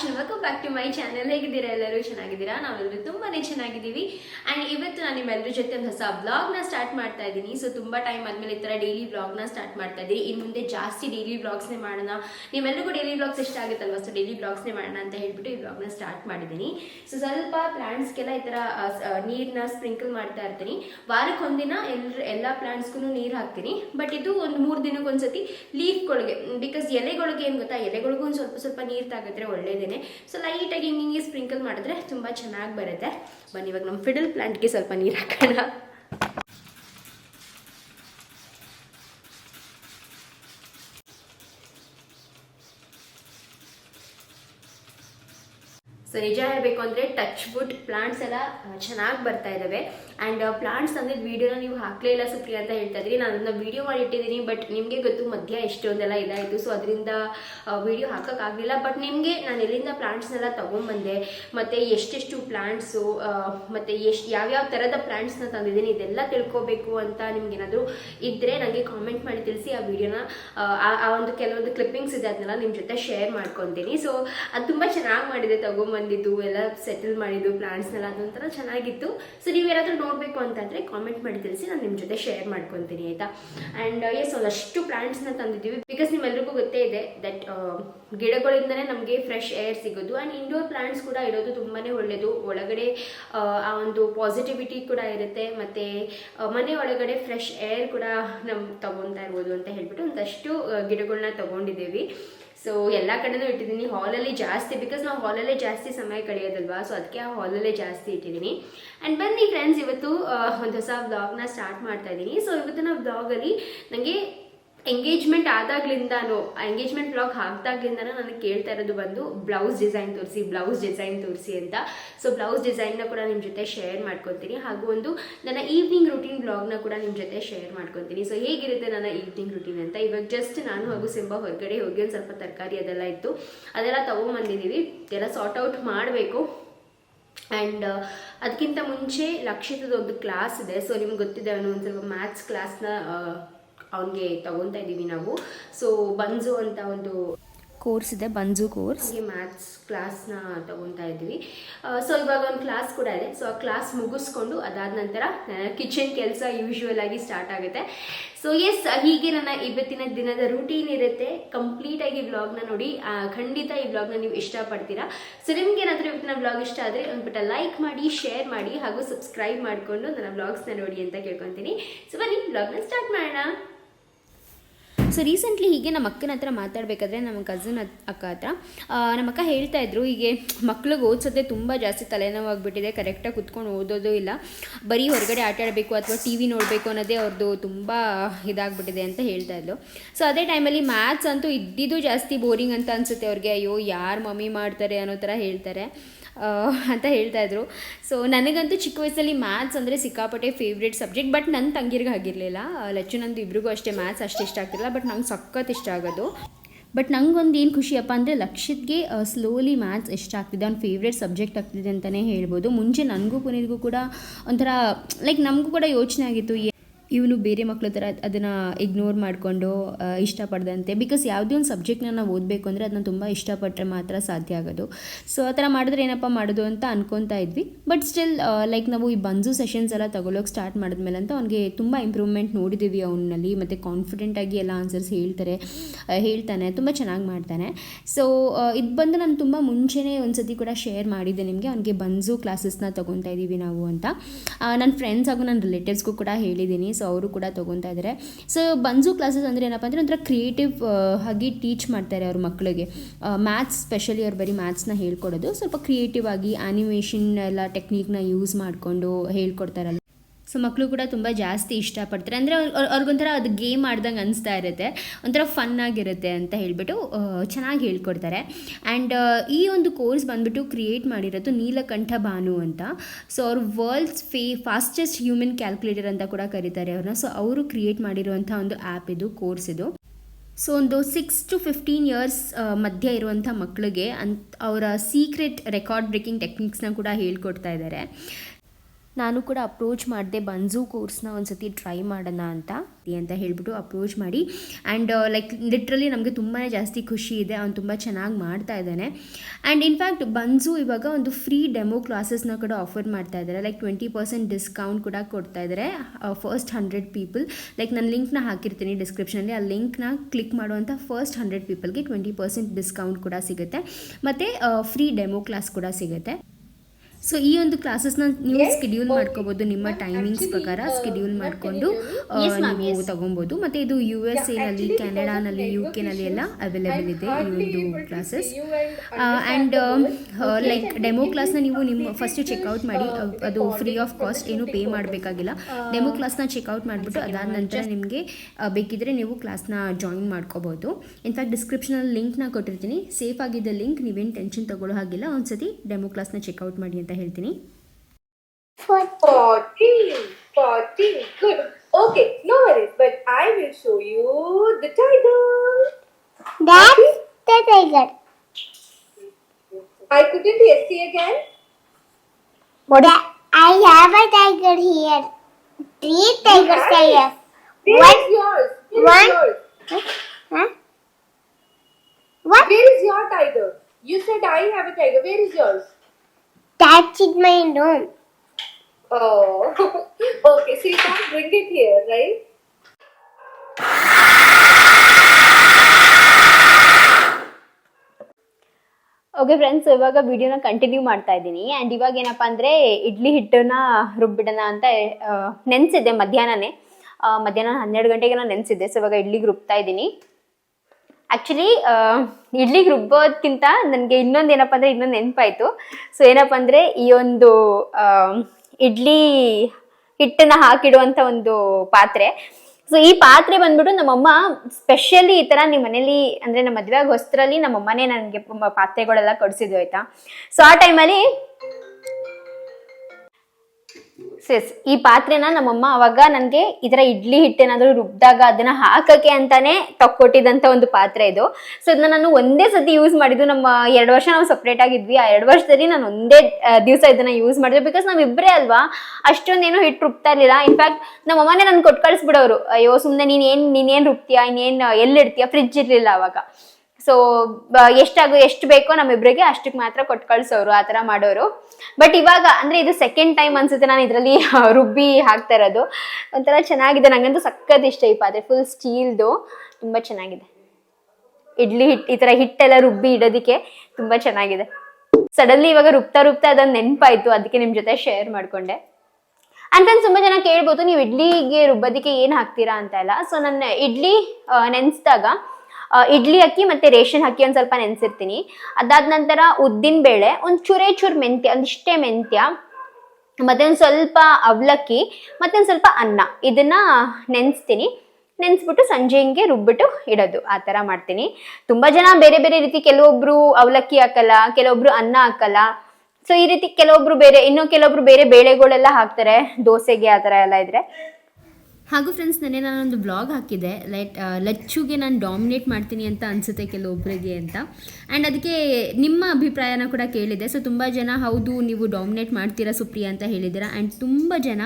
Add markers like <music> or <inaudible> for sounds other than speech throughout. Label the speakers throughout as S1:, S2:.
S1: живе welcome back to my channel ಹೇಗಿದ್ದೀರಾ ಎಲ್ಲರೂ? ಚೆನ್ನಾಗಿದ್ದೀರಾ? ನಾವೆಲ್ಲರೂ ತುಂಬಾನೇ ಚೆನ್ನಾಗಿದ್ದೀವಿ. ಆ್ಯಂಡ್ ಇವತ್ತು ನಾನು ನಿಮ್ಮೆಲ್ಲರ ಜೊತೆ ಒಂದು ಹೊಸ ಬ್ಲಾಗ್ನ ಸ್ಟಾರ್ಟ್ ಮಾಡ್ತಾ ಇದ್ದೀನಿ. ಸೊ ತುಂಬ ಟೈಮ್ ಆದಮೇಲೆ ಈ ಥರ ಡೈಲಿ ಬ್ಲಾಗ್ನ ಸ್ಟಾರ್ಟ್ ಮಾಡ್ತಾ ಇದ್ದೀನಿ ಇನ್ನು ಮುಂದೆ ಜಾಸ್ತಿ ಡೈಲಿ ಬ್ಲಾಗ್ಸ್ನೇ ಮಾಡೋಣ. ನಿಮ್ಮೆಲ್ಲರಿಗೂ ಡೈಲಿ ಬ್ಲಾಗ್ಸ್ ಇಷ್ಟ ಆಗುತ್ತಲ್ವ? ಸೊ ಡೈಲಿ ಬ್ಲಾಗ್ಸ್ನೇ ಮಾಡೋಣ ಅಂತ ಹೇಳ್ಬಿಟ್ಟು ಈ ಬ್ಲಾಗ್ನ ಸ್ಟಾರ್ಟ್ ಮಾಡಿದ್ದೀನಿ. ಸೊ ಸ್ವಲ್ಪ ಪ್ಲಾಂಟ್ಸ್ಗೆಲ್ಲ ಈ ಥರ ನೀರನ್ನ ಸ್ಪ್ರಿಂಕಲ್ ಮಾಡ್ತಾ ಇರ್ತೀನಿ. ವಾರಕ್ಕೆ ಒಂದಿನ ಎಲ್ರ, ಎಲ್ಲ ಪ್ಲಾಂಟ್ಸ್ಗೂ ನೀರು ಹಾಕ್ತೀನಿ. ಬಟ್ ಇದು ಒಂದು ಮೂರು ದಿನಕ್ಕೊಂದ್ಸತಿ ಲೀಫ್ಗಳಿಗೆ ಬಿಕಾಸ್ ಎಲೆಗಳಿಗೆ ಏನು ಗೊತ್ತಾ? ಎಲೆಗಳಿಗೂ ಒಂದು ಸ್ವಲ್ಪ ಸ್ವಲ್ಪ ನೀರು ತಾಗಿದ್ರೆ ಒಳ್ಳೇದೇನೆ. ಸೊ ಲೈಟಾಗಿ ಹಿಂಗೆ ಹಿಂಗೆ ಸ್ಪ್ರಿಂಕಲ್ ಮಾಡಿದ್ರೆ ತುಂಬ ಚೆನ್ನಾಗಿ ಬರುತ್ತೆ. ಬನ್ನಿ, ಇವಾಗ ನಮ್ಮ ಫಿಡಲ್ ಪ್ಲಾಂಟ್ಗೆ ಸ್ವಲ್ಪ ನೀರು ಹಾಕೋಣ. ಸೊ ನಿಜ ಹೇಳಬೇಕು ಅಂದರೆ ಟಚ್ ವುಡ್ ಪ್ಲಾಂಟ್ಸ್ ಎಲ್ಲ ಚೆನ್ನಾಗಿ ಬರ್ತಾ ಇದ್ದಾವೆ ಆ್ಯಂಡ್ ಪ್ಲಾಂಟ್ಸ್ ಅಂದರೆ ವೀಡಿಯೋನ ನೀವು ಹಾಕಲೇ ಇಲ್ಲ ಸುಪ್ರಿಯ ಅಂತ ಹೇಳ್ತಾ ಇದ್ರಿ. ನಾನು ಅದನ್ನ ವೀಡಿಯೋ ಮಾಡಿ ಇಟ್ಟಿದ್ದೀನಿ ಬಟ್ ನಿಮಗೆ ಗೊತ್ತು ಮಧ್ಯ ಎಷ್ಟೊಂದೆಲ್ಲ ಇದಾಯಿತು. ಸೊ ಅದರಿಂದ ವೀಡಿಯೋ ಹಾಕೋಕ್ಕಾಗಲಿಲ್ಲ ಬಟ್ ನಿಮಗೆ ನಾನು ಎಲ್ಲಿಂದ ಪ್ಲಾಂಟ್ಸ್ನೆಲ್ಲ ತೊಗೊಂಬಂದೆ, ಮತ್ತು ಎಷ್ಟೆಷ್ಟು ಪ್ಲಾಂಟ್ಸು ಮತ್ತು ಎಷ್ಟು, ಯಾವ್ಯಾವ ಥರದ ಪ್ಲಾಂಟ್ಸ್ನ ತಂದಿದ್ದೀನಿ, ಇದೆಲ್ಲ ತಿಳ್ಕೊಬೇಕು ಅಂತ ನಿಮ್ಗೇನಾದರೂ ಇದ್ದರೆ ನನಗೆ ಕಾಮೆಂಟ್ ಮಾಡಿ ತಿಳಿಸಿ, ಆ ವಿಡಿಯೋನ ಆ ಒಂದು ಕೆಲವೊಂದು ಕ್ಲಿಪ್ಪಿಂಗ್ಸ್ ಇದೆ, ಅದನ್ನೆಲ್ಲ ನಿಮ್ಮ ಜೊತೆ ಶೇರ್ ಮಾಡ್ಕೊತೀನಿ. ಸೊ ಅದು ತುಂಬ ಚೆನ್ನಾಗಿ ಮಾಡಿದೆ ತೊಗೊಂಬಂದಿದ್ದು ಎಲ್ಲ ಸೆಟಲ್ ಮಾಡಿದ್ದು ಪ್ಲಾಂಟ್ಸ್ನೆಲ್ಲ ಅದೊಂಥರ ಚೆನ್ನಾಗಿತ್ತು. ಸೊ ನೀವು ಏನಾದರೂ ನೋಡಬೇಕು ಅಂತಂದರೆ ಕಾಮೆಂಟ್ ಮಾಡಿ ತಿಳಿಸಿ ನಾನು ನಿಮ್ಮ ಜೊತೆ ಶೇರ್ ಮಾಡ್ಕೊತೀನಿ ಆಯಿತಾ? ಆ್ಯಂಡ್ ಎಸ್ ಒಂದಷ್ಟು ಪ್ಲಾಂಟ್ಸ್ನ ತಂದಿದ್ದೀವಿ. ಬಿಕಾಸ್ ನಿಮ್ಮೆಲ್ರಿಗೂ ಗೊತ್ತೇ ಇದೆ ದಟ್ ಗಿಡಗಳಿಂದನೇ ನಮಗೆ ಫ್ರೆಶ್ ಏರ್ ಸಿಗೋದು. ಆ್ಯಂಡ್ ಇಂಡೋರ್ ಪ್ಲಾಂಟ್ಸ್ ಕೂಡ ಇರೋದು ತುಂಬಾ ಒಳ್ಳೆಯದು ಒಳಗಡೆ ಆ, ಆ ಒಂದು ಪಾಸಿಟಿವಿಟಿ ಕೂಡ ಇರುತ್ತೆ. ಮತ್ತು ಮನೆ ಒಳಗಡೆ ಫ್ರೆಶ್ ಏರ್ ಕೂಡ ನಮ್ಮ ತಗೊತಾ ಇರ್ಬೋದು ಅಂತ ಹೇಳ್ಬಿಟ್ಟು ಒಂದಷ್ಟು ಗಿಡಗಳನ್ನ ತಗೊಂಡಿದ್ದೀವಿ. ಸೊ ಎಲ್ಲ ಕಡೆನೂ ಇಟ್ಟಿದ್ದೀನಿ. ಹಾಲಲ್ಲಿ ಜಾಸ್ತಿ ಬಿಕಾಸ್ ನಾವು ಹಾಲಲ್ಲೇ ಜಾಸ್ತಿ ಸಮಯ ಕಳೆಯೋದಲ್ವಾ ಸೊ ಅದಕ್ಕೆ ಆ ಹಾಲಲ್ಲೇ ಜಾಸ್ತಿ ಇಟ್ಟಿದ್ದೀನಿ. ಆ್ಯಂಡ್ ಬನ್ನಿ ಫ್ರೆಂಡ್ಸ್ ಇವತ್ತು ಒಂದು ಹೊಸ ಬ್ಲಾಗ್ನ ಸ್ಟಾರ್ಟ್ ಮಾಡ್ತಾ ಇದ್ದೀನಿ. ಸೊ ಇವತ್ತಿನ ಬ್ಲಾಗಲ್ಲಿ ನನಗೆ ಎಂಗೇಜ್ಮೆಂಟ್ ಆದಾಗ್ಲಿಂದಾನು ಎಂಗೇಜ್ಮೆಂಟ್ ಬ್ಲಾಗ್ ಹಾಕ್ದಾಗ್ಲಿಂದಾನು ನನಗೆ ಕೇಳ್ತಾ ಇರೋದು ಬಂದು ಬ್ಲೌಸ್ ಡಿಸೈನ್ ತೋರಿಸಿ ಬ್ಲೌಸ್ ಡಿಸೈನ್ ತೋರಿಸಿ ಅಂತ. ಸೊ ಬ್ಲೌಸ್ ಡಿಸೈನ್ನ ಕೂಡ ನಿಮ್ಮ ಜೊತೆ ಶೇರ್ ಮಾಡ್ಕೊತೀನಿ. ಹಾಗೂ ಒಂದು ನನ್ನ ಈವ್ನಿಂಗ್ ರುಟೀನ್ ಬ್ಲಾಗ್ನ ಕೂಡ ನಿಮ್ಮ ಜೊತೆ ಶೇರ್ ಮಾಡ್ಕೊತೀನಿ. ಸೊ ಹೇಗಿರುತ್ತೆ ನನ್ನ ಈವ್ನಿಂಗ್ ರುಟೀನ್ ಅಂತ? ಇವಾಗ ಜಸ್ಟ್ ನಾನು ಹಾಗೂ ಸಿಂಬ ಹೊರಗಡೆ ಹೋಗಿ ಒಂದು ಸ್ವಲ್ಪ ತರಕಾರಿ ಅದೆಲ್ಲ ಇತ್ತು. ಅದೆಲ್ಲ ತೊಗೊಂಬಂದಿದ್ದೀವಿ ಎಲ್ಲ ಸಾರ್ಟ್ ಔಟ್ ಮಾಡಬೇಕು. ಆ್ಯಂಡ್ ಅದಕ್ಕಿಂತ ಮುಂಚೆ ಲಕ್ಷಿತದ ಒಂದು ಕ್ಲಾಸ್ ಇದೆ. ಸೊ ನಿಮ್ಗೆ ಗೊತ್ತಿದೆ, ಅವನು ಒಂದು ಸ್ವಲ್ಪ ಮ್ಯಾಥ್ಸ್ ಕ್ಲಾಸ್ನ ಅವನಿಗೆ ತಗೊತಾ ಇದ್ದೀವಿ ನಾವು. ಸೊ ಬಂಜು ಅಂತ ಒಂದು ಕೋರ್ಸ್ ಇದೆ ಬಂಜು ಕೋರ್ಸ್ ಮ್ಯಾಥ್ಸ್ ಕ್ಲಾಸ್ನ ತಗೊತಾ ಇದ್ದೀವಿ. ಸೊ ಇವಾಗ ಒಂದು ಕ್ಲಾಸ್ ಕೂಡ ಇದೆ. ಸೊ ಆ ಕ್ಲಾಸ್ ಮುಗಿಸ್ಕೊಂಡು ಅದಾದ ನಂತರ ಕಿಚನ್ ಕೆಲಸ ಯೂಶುವಲ್ ಆಗಿ ಸ್ಟಾರ್ಟ್ ಆಗುತ್ತೆ. ಸೊ ಎಸ್ ಹೀಗೆ ನನ್ನ ಇವತ್ತಿನ ದಿನದ ರೂಟೀನ್ ಇರುತ್ತೆ. ಕಂಪ್ಲೀಟ್ ಆಗಿ ವ್ಲಾಗ್ನ ನೋಡಿ. ಖಂಡಿತ ಈ ವ್ಲಾಗ್ನ ನೀವು ಇಷ್ಟಪಡ್ತೀರಾ? ಸೊ ನಿಮ್ಗೆ ಏನಾದರೂ ಇವತ್ತಿನ ವ್ಲಾಗ್ ಇಷ್ಟ ಆದರೆ ಒಂದು ಬಿಟ್ಟ ಲೈಕ್ ಮಾಡಿ ಶೇರ್ ಮಾಡಿ ಹಾಗೂ ಸಬ್ಸ್ಕ್ರೈಬ್ ಮಾಡಿಕೊಂಡು ನನ್ನ ವ್ಲಾಗ್ಸ್ನ ನೋಡಿ ಅಂತ ಕೇಳ್ಕೊತೀನಿ. ಸೊ ಬನ್ನಿ ವ್ಲಾಗ್ನ ಸ್ಟಾರ್ಟ್ ಮಾಡೋಣ. ಸೊ ರೀಸೆಂಟ್ಲಿ ಹೀಗೆ ನಮ್ಮ ಅಕ್ಕನ ಹತ್ರ ಮಾತಾಡಬೇಕಾದ್ರೆ ನಮ್ಮ ಕಸಿನ್ ಅಕ್ಕ ಹತ್ರ ನಮ್ಮ ಅಕ್ಕ ಹೇಳ್ತಾ ಇದ್ರು, ಹೀಗೆ ಮಕ್ಳಿಗೆ ಓದಿಸೋದೇ ತುಂಬ ಜಾಸ್ತಿ ತಲೆನೋವಾಗ್ಬಿಟ್ಟಿದೆ ಕರೆಕ್ಟಾಗಿ ಕುತ್ಕೊಂಡು ಓದೋದು ಇಲ್ಲ. ಬರೀ ಹೊರಗಡೆ ಆಟ ಆಡಬೇಕು ಅಥವಾ ಟಿ ವಿ ನೋಡಬೇಕು ಅನ್ನೋದೇ ಅವ್ರದ್ದು ತುಂಬ ಇದಾಗ್ಬಿಟ್ಟಿದೆ ಅಂತ ಹೇಳ್ತಾ ಇದ್ಲು ಸೊ ಅದೇ ಟೈಮಲ್ಲಿ ಮ್ಯಾಥ್ಸ್ ಅಂತೂ ಇದ್ದಿದ್ದು ಜಾಸ್ತಿ ಬೋರಿಂಗ್ ಅಂತ ಅನಿಸುತ್ತೆ ಅವ್ರಿಗೆ. ಅಯ್ಯೋ, ಯಾರು ಮಮ್ಮಿ ಮಾಡ್ತಾರೆ ಅನ್ನೋ ಥರ ಹೇಳ್ತಾರೆ. ಅಂತ ಹೇಳ್ತಾ ಇದ್ರು. ಸೊ ನನಗಂತೂ ಚಿಕ್ಕ ವಯಸ್ಸಲ್ಲಿ ಮ್ಯಾಥ್ಸ್ ಅಂದರೆ ಸಿಕ್ಕಾಪಟ್ಟೆ ಫೇವ್ರೇಟ್ ಸಬ್ಜೆಕ್ಟ್ ಬಟ್ ನನ್ನ ತಂಗಿರ್ಗೆ ಆಗಿರಲಿಲ್ಲ ಲಚ್ಚು ನಂದು ಇಬ್ರಿಗೂ ಅಷ್ಟೇ ಮ್ಯಾಥ್ಸ್ ಅಷ್ಟು ಇಷ್ಟ ಆಗ್ತಿಲ್ಲ ಬಟ್ ನಂಗೆ ಸಖತ್ ಇಷ್ಟ ಆಗೋದು. ಬಟ್ ನಂಗೊಂದು ಏನು ಖುಷಿಯಪ್ಪ ಅಂದರೆ ಲಕ್ಷಿತ್ಗೆ ಸ್ಲೋಲಿ ಮ್ಯಾಥ್ಸ್ ಇಷ್ಟ ಆಗ್ತಿದೆ, ಅವ್ನ ಫೇವ್ರೇಟ್ ಸಬ್ಜೆಕ್ಟ್ ಆಗ್ತಿದೆ ಅಂತಲೇ ಹೇಳ್ಬೋದು. ಮುಂಚೆ ನನಗೂ ಪುನೀತ್ಗೂ ಕೂಡ ಒಂಥರ ಲೈಕ್ ನಮಗೂ ಕೂಡ ಯೋಚನೆ ಆಗಿತ್ತು ಇವನು ಬೇರೆ ಮಕ್ಕಳ ಥರ ಅದನ್ನು ಇಗ್ನೋರ್ ಮಾಡಿಕೊಂಡು ಇಷ್ಟಪಡ್ದಂತೆ. ಬಿಕಾಸ್ ಯಾವುದೇ ಒಂದು ಸಬ್ಜೆಕ್ಟ್ನ ನಾವು ಓದಬೇಕು ಅಂದರೆ ಅದನ್ನ ತುಂಬ ಇಷ್ಟಪಟ್ಟರೆ ಮಾತ್ರ ಸಾಧ್ಯ ಆಗೋದು. ಸೊ ಆ ಥರ ಮಾಡಿದ್ರೆ ಏನಪ್ಪ ಮಾಡೋದು ಅಂತ ಅನ್ಕೊತಾ ಇದ್ವಿ. ಬಟ್ ಸ್ಟಿಲ್ ಲೈಕ್ ನಾವು ಈ ಬಂಜು ಸೆಷನ್ಸ್ ಎಲ್ಲ ತಗೊಳ್ಳೋಕೆ ಸ್ಟಾರ್ಟ್ ಮಾಡಿದ್ಮೇಲೆ ಅಂತ ಅವ್ನಿಗೆ ತುಂಬ ಇಂಪ್ರೂವ್ಮೆಂಟ್ ನೋಡಿದ್ದೀವಿ ಅವನಲ್ಲಿ. ಮತ್ತು ಕಾನ್ಫಿಡೆಂಟಾಗಿ ಎಲ್ಲ ಆನ್ಸರ್ಸ್ ಹೇಳ್ತಾರೆ ಹೇಳ್ತಾನೆ. ತುಂಬ ಚೆನ್ನಾಗಿ ಮಾಡ್ತಾನೆ. ಸೊ ಇದು ಬಂದು ನಾನು ತುಂಬ ಮುಂಚೆನೇ ಒಂದು ಸತಿ ಕೂಡ ಶೇರ್ ಮಾಡಿದ್ದೆ ನಿಮಗೆ. ಅವನಿಗೆ ಬಂಜು ಕ್ಲಾಸಸ್ನ ತೊಗೊತಾ ಇದ್ದೀವಿ ನಾವು ಅಂತ. ನನ್ನ ಫ್ರೆಂಡ್ಸ್ ಹಾಗೂ ನನ್ನ ರಿಲೇಟಿವ್ಸ್ಗೂ ಕೂಡ ಹೇಳಿದ್ದೀನಿ. ಸೊ ಅವರು ಕೂಡ ತೊಗೊತಾ ಇದ್ದಾರೆ ಸೊ ಬಂಜು ಕ್ಲಾಸಸ್ ಅಂದರೆ ಏನಪ್ಪ ಅಂದರೆ ಒಂಥರ ಕ್ರಿಯೇಟಿವ್ ಆಗಿ ಟೀಚ್ ಮಾಡ್ತಾರೆ ಅವ್ರ ಮಕ್ಕಳಿಗೆ ಮ್ಯಾಥ್ಸ್ ಸ್ಪೆಷಲಿ ಅವ್ರು ಬರೀ ಮ್ಯಾಥ್ಸ್ನ ಹೇಳ್ಕೊಡೋದು. ಸ್ವಲ್ಪ ಕ್ರಿಯೇಟಿವ್ ಆಗಿ ಆ್ಯನಿಮೇಷನ್ ಎಲ್ಲ ಟೆಕ್ನಿಕ್ನ ಯೂಸ್ ಮಾಡಿಕೊಂಡು ಹೇಳ್ಕೊಡ್ತಾರಲ್ಲ ಸೊ ಮಕ್ಕಳು ಕೂಡ ತುಂಬ ಜಾಸ್ತಿ ಇಷ್ಟಪಡ್ತಾರೆ. ಅಂದರೆ ಅವ್ರಿಗೊಂಥರ ಅದು ಗೇಮ್ ಆಡ್ದಂಗೆ ಅನಿಸ್ತಾ ಇರುತ್ತೆ. ಒಂಥರ ಫನ್ ಆಗಿರುತ್ತೆ ಅಂತ ಹೇಳಿಬಿಟ್ಟು ಚೆನ್ನಾಗಿ ಹೇಳ್ಕೊಡ್ತಾರೆ. ಆ್ಯಂಡ್ ಈ ಒಂದು ಕೋರ್ಸ್ ಬಂದುಬಿಟ್ಟು ಕ್ರಿಯೇಟ್ ಮಾಡಿರೋದು ನೀಲಕಂಠ ಭಾನು ಅಂತ. ಸೊ ಅವ್ರು ವರ್ಲ್ಡ್ಸ್ ಫೇ ಫಾಸ್ಟೆಸ್ಟ್ ಹ್ಯೂಮನ್ ಕ್ಯಾಲ್ಕುಲೇಟರ್ ಅಂತ ಕೂಡ ಕರೀತಾರೆ ಅವ್ರನ್ನ ಸೊ ಅವರು ಕ್ರಿಯೇಟ್ ಮಾಡಿರುವಂಥ ಒಂದು ಆ್ಯಪ್ ಇದು, ಕೋರ್ಸ್ ಇದು. ಸೊ ಒಂದು ಸಿಕ್ಸ್ ಟು ಫಿಫ್ಟೀನ್ ಇಯರ್ಸ್ ಮಧ್ಯೆ ಇರುವಂಥ ಮಕ್ಕಳಿಗೆ ಅಂತ, ಅವರ ಸೀಕ್ರೆಟ್ ರೆಕಾರ್ಡ್ ಬ್ರೇಕಿಂಗ್ ಟೆಕ್ನಿಕ್ಸ್ನ ಕೂಡ ಹೇಳ್ಕೊಡ್ತಾ ಇದ್ದಾರೆ ನಾನು ಕೂಡ ಅಪ್ರೋಚ್ ಮಾಡಿದೆ ಬಂಜು ಕೋರ್ಸ್ನ ಒಂದ್ಸತಿ ಟ್ರೈ ಮಾಡೋಣ ಅಂತ ಅಂತ ಹೇಳ್ಬಿಟ್ಟು ಅಪ್ರೋಚ್ ಮಾಡಿ. ಆ್ಯಂಡ್ ಲೈಕ್ ಲಿಟ್ರಲಿ ನಮಗೆ ತುಂಬಾ ಜಾಸ್ತಿ ಖುಷಿ ಇದೆ, ಅವ್ನು ತುಂಬ ಚೆನ್ನಾಗಿ ಮಾಡ್ತಾ ಇದ್ದಾನೆ. ಆ್ಯಂಡ್ ಇನ್ಫ್ಯಾಕ್ಟ್ ಬಂಜು ಇವಾಗ ಒಂದು ಫ್ರೀ ಡೆಮೋ ಕ್ಲಾಸಸ್ನ ಕೂಡ ಆಫರ್ ಮಾಡ್ತಾ ಇದ್ದಾರೆ. ಲೈಕ್ ಟ್ವೆಂಟಿ ಪರ್ಸೆಂಟ್ ಡಿಸ್ಕೌಂಟ್ ಕೂಡ ಕೊಡ್ತಾ ಇದ್ದಾರೆ ಫಸ್ಟ್ ಹಂಡ್ರೆಡ್ ಪೀಪಲ್ ಲೈಕ್ ನಾನು ಲಿಂಕ್ನ ಹಾಕಿರ್ತೀನಿ ಡಿಸ್ಕ್ರಿಪ್ಷನಲ್ಲಿ ಆ ಲಿಂಕ್ನ ಕ್ಲಿಕ್ ಮಾಡುವಂಥ ಫಸ್ಟ್ ಹಂಡ್ರೆಡ್ ಪೀಪಲ್ಗೆ ಟ್ವೆಂಟಿ ಪರ್ಸೆಂಟ್ ಡಿಸ್ಕೌಂಟ್ ಕೂಡ ಸಿಗುತ್ತೆ. ಮತ್ತು ಫ್ರೀ ಡೆಮೋ ಕ್ಲಾಸ್ ಕೂಡ ಸಿಗುತ್ತೆ. ಸೊ ಈ ಒಂದು ಕ್ಲಾಸಸ್ನ ನೀವು ಸ್ಕೆಡ್ಯೂಲ್ ಮಾಡ್ಕೋಬೋದು. ನಿಮ್ಮ ಟೈಮಿಂಗ್ಸ್ ಪ್ರಕಾರ ಸ್ಕೆಡ್ಯೂಲ್ ಮಾಡಿಕೊಂಡು ನೀವು ತಗೊಬೋದು. ಮತ್ತು ಇದು ಯು ಎಸ್ ಎನಲ್ಲಿ ಕೆನಡಾನಲ್ಲಿ ಯು ಕೆನಲ್ಲಿ ಎಲ್ಲ ಅವೈಲೇಬಲ್ ಇದೆ ಈ ಒಂದು ಕ್ಲಾಸಸ್ ಆ್ಯಂಡ್ ಲೈಕ್ ಡೆಮೋ ಕ್ಲಾಸ್ನ ನೀವು ನಿಮ್ಮ ಫಸ್ಟ್ ಚೆಕ್ಔಟ್ ಮಾಡಿ ಅದು ಫ್ರೀ ಆಫ್ ಕಾಸ್ಟ್ ಏನು ಪೇ ಮಾಡಬೇಕಾಗಿಲ್ಲ. ಡೆಮೋ ಕ್ಲಾಸ್ನ ಚೆಕ್ಔಟ್ ಮಾಡಿಬಿಟ್ಟು ಅದಾದ ನಂತರ ನಿಮಗೆ ಬೇಕಿದ್ರೆ ನೀವು ಕ್ಲಾಸ್ನ ಜಾಯಿನ್ ಮಾಡ್ಕೋಬೋದು. ಇನ್ಫ್ಯಾಕ್ಟ್ ಡಿಸ್ಕ್ರಿಪ್ಷನಲ್ಲಿ ಲಿಂಕ್ನ ಕೊಟ್ಟಿರ್ತೀನಿ. ಸೇಫ್ ಆಗಿದ್ದ ಲಿಂಕ್ ನೀವೇನು ಟೆನ್ಷನ್ ತಗೊಳ್ಳೋ ಹಾಗಿಲ್ಲ. ಒಂದ್ಸತಿ ಡೆಮೋ ಕ್ಲಾಸ್ನ ಚೆಕ್ಔಟ್ ಮಾಡಿ ಅಂತ ಹೇಳ್ತೀನಿ
S2: 14. 14. Good. Okay, no worries, but I will show you the tiger.
S3: That's the tiger.
S2: I couldn't hear. See again.
S3: That I have a tiger here. Three tigers
S2: have
S3: are
S2: it?
S3: here.
S2: Where
S3: What?
S2: is yours? Where is
S3: One.
S2: yours?
S3: Huh? What?
S2: Where is your tiger? You said I have a tiger. Where is yours?
S3: That's in my room.
S2: Oh, <laughs> okay. So you can't bring it here, right?
S1: Okay friends ಇವಾಗ ವಿಡಿಯೋನ continue ಮಾಡ್ತಾ ಇದ್ದೀನಿ and ಇವಾಗ ಏನಪ್ಪ ಅಂದರೆ ಇಡ್ಲಿ ಹಿಟ್ಟನ್ನ ರುಬ್ಬಿಡೋಣ ಅಂತ ನೆನೆಸಿದ್ದೆ ಮಧ್ಯಾಹ್ನನೇ ಮಧ್ಯಾಹ್ನ ಹನ್ನೆರಡು ಗಂಟೆಗೆಲ್ಲ ನೆನೆಸಿದ್ದೆ ಸೊ ಇವಾಗ ಇಡ್ಲಿಗೆ ರುಬ್ತಾ ಇದ್ದೀನಿ ಆ್ಯಕ್ಚುಲಿ ಇಡ್ಲಿಗೆ ರುಬ್ಬೋದಕ್ಕಿಂತ ನನಗೆ ಇನ್ನೊಂದು ಏನಪ್ಪ ಅಂದರೆ ಇನ್ನೊಂದು ನೆನಪಾಯಿತು. ಸೊ ಏನಪ್ಪ ಅಂದರೆ ಈ ಒಂದು ಇಡ್ಲಿ ಹಿಟ್ಟನ್ನ ಹಾಕಿಡುವಂಥ ಒಂದು ಪಾತ್ರೆ. ಸೊ ಈ ಪಾತ್ರೆ ಬಂದ್ಬಿಟ್ಟು ನಮ್ಮಮ್ಮ ಸ್ಪೆಷಲಿ ಈ ಥರ ನಿಮ್ಮ ಮನೇಲಿ ಅಂದರೆ ನಮ್ಮ ಮದುವೆ ಆಗೋ ಹೊಸ್ತ್ರಲ್ಲಿ ನಮ್ಮಮ್ಮನೇ ನನಗೆ ಪಾತ್ರೆಗಳೆಲ್ಲ ಕೊಡಿಸಿದ್ವಿ ಆಯಿತಾ? ಸೊ ಆ ಟೈಮಲ್ಲಿ ಎಸ್ ಈ ಪಾತ್ರೆನ ನಮ್ಮಮ್ಮ ಅವಾಗ ನನಗೆ ಇದರ ಇಡ್ಲಿ ಹಿಟ್ಟೇನಾದರೂ ರುಬ್ಬಿದಾಗ ಅದನ್ನ ಹಾಕಕ್ಕೆ ಅಂತಾನೆ ತಕ್ಕೊಟ್ಟಿದಂತ ಒಂದು ಪಾತ್ರೆ ಇದು. ಸೊ ಇದನ್ನ ನಾನು ಒಂದೇ ಸತಿ ಯೂಸ್ ಮಾಡಿದ್ದು. ನಮ್ಮ ಎರಡು ವರ್ಷ ನಾವು ಸಪ್ರೇಟ್ ಆಗಿದ್ವಿ. ಆ ಎರಡು ವರ್ಷದಲ್ಲಿ ನಾನು ಒಂದೇ ದಿವಸ ಇದನ್ನ ಯೂಸ್ ಮಾಡಿದೆ ಬಿಕಾಸ್ ನಾವಿಬ್ಬರೇ ಅಲ್ವಾ, ಅಷ್ಟೊಂದೇನು ಹಿಟ್ಟು ರುಬ್ತಾ ಇರಲಿಲ್ಲ. ಇನ್ಫ್ಯಾಕ್ಟ್ ನಮ್ಮ ಅಮ್ಮನೇ ನನ್ಗೆ ಕೊಟ್ಟು ಕಳಿಸ್ಬಿಡೋರು ಅಯ್ಯೋ ಸುಮ್ಮನೆ ನೀನು ಏನು ನೀನೇನು ರುಬ್ತೀಯಾ? ಇನ್ನೇನು ಎಲ್ಲಿಡ್ತೀಯಾ ಫ್ರಿಜ್ ಇರಲಿಲ್ಲ ಅವಾಗ. ಸೊ ಎಷ್ಟಾಗು, ಎಷ್ಟು ಬೇಕೋ ನಮ್ಮಿಬ್ರಿಗೆ ಅಷ್ಟಕ್ಕೆ ಮಾತ್ರ ಕೊಟ್ಟು ಕಳ್ಸೋರು, ಆ ಥರ ಮಾಡೋರು. ಬಟ್ ಇವಾಗ, ಅಂದರೆ ಇದು ಸೆಕೆಂಡ್ ಟೈಮ್ ಅನ್ಸುತ್ತೆ ನಾನು ಇದರಲ್ಲಿ <laughs> ರುಬ್ಬಿ ಹಾಕ್ತಾ ಇರೋದು. ಒಂಥರ ಚೆನ್ನಾಗಿದೆ. ನನಗಂತೂ ಸಖತ್ ಇಷ್ಟ ಈ ಪಾತ್ರೆ. ಫುಲ್ ಸ್ಟೀಲ್ದು ತುಂಬ ಚೆನ್ನಾಗಿದೆ. ಇಡ್ಲಿ ಹಿಟ್ಟು ಈ ಥರ ಹಿಟ್ಟೆಲ್ಲ ರುಬ್ಬಿ ಇಡೋದಕ್ಕೆ ತುಂಬ ಚೆನ್ನಾಗಿದೆ. ಸಡನ್ಲಿ ಇವಾಗ ರುಬ್ತಾ ರುಬ್ತಾ ಅದೊಂದು ನೆನಪಾಯಿತು. ಅದಕ್ಕೆ ನಿಮ್ಮ ಜೊತೆ ಶೇರ್ ಮಾಡ್ಕೊಂಡೆ. ಅಂತ ತುಂಬಾ ಜನ ಕೇಳ್ಬೋದು, ನೀವು ಇಡ್ಲಿಗೆ ರುಬ್ಬೋದಕ್ಕೆ ಏನು ಹಾಕ್ತೀರಾ? ಅಂತ ಎಲ್ಲ. ಸೊ ನನ್ನ ಇಡ್ಲಿ ನೆನೆಸಿದಾಗ ಇಡ್ಲಿ ಅಕ್ಕಿ ಮತ್ತೆ ರೇಷನ್ ಅಕ್ಕಿ ಒಂದು ಸ್ವಲ್ಪ ನೆನೆಸಿರ್ತೀನಿ. ಅದಾದ ನಂತರ ಉದ್ದಿನ ಬೇಳೆ, ಒಂದು ಚೂರೇ ಚೂರು ಮೆಂತ್ಯ, ಒಂದಿಷ್ಟೇ ಮೆಂತ್ಯ, ಮತ್ತೆ ಒಂದು ಸ್ವಲ್ಪ ಅವಲಕ್ಕಿ, ಮತ್ತೆ ಒಂದು ಸ್ವಲ್ಪ ಅನ್ನ. ಇದನ್ನ ನೆನೆಸ್ತೀನಿ. ನೆನೆಸ್ಬಿಟ್ಟು ಸಂಜೆ ಹಿಂಗೆ ರುಬ್ಬಿಟ್ಟು ಇಡೋದು. ಆ ಥರ ಮಾಡ್ತೀನಿ. ತುಂಬ ಜನ ಬೇರೆ ಬೇರೆ ರೀತಿ ಕೆಲವೊಬ್ರು ಅವಲಕ್ಕಿ ಹಾಕಲ್ಲ, ಕೆಲವೊಬ್ರು ಅನ್ನ ಹಾಕಲ್ಲ. ಸೊ ಈ ರೀತಿ ಕೆಲವೊಬ್ರು ಬೇರೆ, ಇನ್ನು ಕೆಲವೊಬ್ರು ಬೇರೆ ಬೇಳೆಗಳೆಲ್ಲ ಹಾಕ್ತಾರೆ. ದೋಸೆಗೆ ಆ ಥರ ಎಲ್ಲ ಇದ್ರೆ. ಹಾಗೂ ಫ್ರೆಂಡ್ಸ್ ನೆನ್ನೆ ನಾನೊಂದು ಬ್ಲಾಗ್ ಹಾಕಿದ್ದೆ ಲೈಟ್ ಲಚ್ಚುಗೆ ನಾನು ಡಾಮಿನೇಟ್ ಮಾಡ್ತೀನಿ ಅಂತ ಅನಿಸುತ್ತೆ ಕೆಲವೊಬ್ಬರಿಗೆ ಅಂತ. ಆ್ಯಂಡ್ ಅದಕ್ಕೆ ನಿಮ್ಮ ಅಭಿಪ್ರಾಯನ ಕೂಡ ಕೇಳಿದೆ. ಸೊ ತುಂಬ ಜನ, ಹೌದು, ನೀವು ಡಾಮಿನೇಟ್ ಮಾಡ್ತೀರಾ ಸುಪ್ರಿಯಾ? ಅಂತ ಹೇಳಿದ್ದೀರಾ. ಆ್ಯಂಡ್ ತುಂಬ ಜನ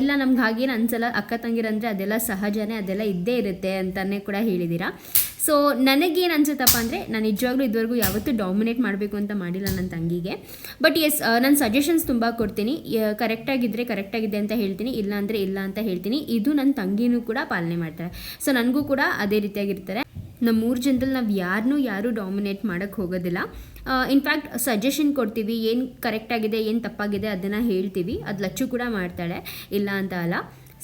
S1: ಇಲ್ಲ, ನಮ್ಗೆ ಹಾಗೇನು ಅನ್ಸಲ್ಲ. ಅಕ್ಕ ತಂಗಿರಂದರೆ ಅದೆಲ್ಲ ಸಹಜನೇ, ಅದೆಲ್ಲ ಇದ್ದೇ ಇರುತ್ತೆ ಅಂತಲೇ ಕೂಡ ಹೇಳಿದ್ದೀರಾ. ಸೊ ನನಗೇನು ಅನ್ಸುತ್ತಪ್ಪ ಅಂದರೆ, ನಾನು ನಿಜವಾಗ್ಲೂ ಇದುವರೆಗೂ ಯಾವತ್ತೂ ಡಾಮಿನೇಟ್ ಮಾಡಬೇಕು ಅಂತ ಮಾಡಿಲ್ಲ ನನ್ನ ತಂಗಿಗೆ. ಬಟ್ ಎಸ್ ನಾನು ಸಜೆಷನ್ಸ್ ತುಂಬ ಕೊಡ್ತೀನಿ. ಕರೆಕ್ಟಾಗಿದ್ದರೆ ಕರೆಕ್ಟಾಗಿದೆ ಅಂತ ಹೇಳ್ತೀನಿ. ಇಲ್ಲ ಅಂದರೆ ಇಲ್ಲ ಅಂತ ಹೇಳ್ತೀನಿ. ಇದು ನನ್ನ ತಂಗಿನೂ ಕೂಡ ಪಾಲನೆ ಮಾಡ್ತಾರೆ. ಸೊ ನನಗೂ ಕೂಡ ಅದೇ ರೀತಿಯಾಗಿರ್ತಾರೆ. ನಮ್ಮ ಮೂರು ಜನರಲ್ಲಿ ನಾವು ಯಾರನ್ನೂ ಯಾರೂ ಡಾಮಿನೇಟ್ ಮಾಡೋಕ್ಕೆ ಹೋಗೋದಿಲ್ಲ. ಇನ್ಫ್ಯಾಕ್ಟ್ ಸಜೆಷನ್ ಕೊಡ್ತೀವಿ. ಏನು ಕರೆಕ್ಟಾಗಿದೆ ಏನು ತಪ್ಪಾಗಿದೆ ಅದನ್ನು ಹೇಳ್ತೀವಿ. ಅದು ಲಚ್ಚು ಕೂಡ ಮಾಡ್ತಾಳೆ. ಇಲ್ಲ ಅಂತ ಅಲ್ಲ.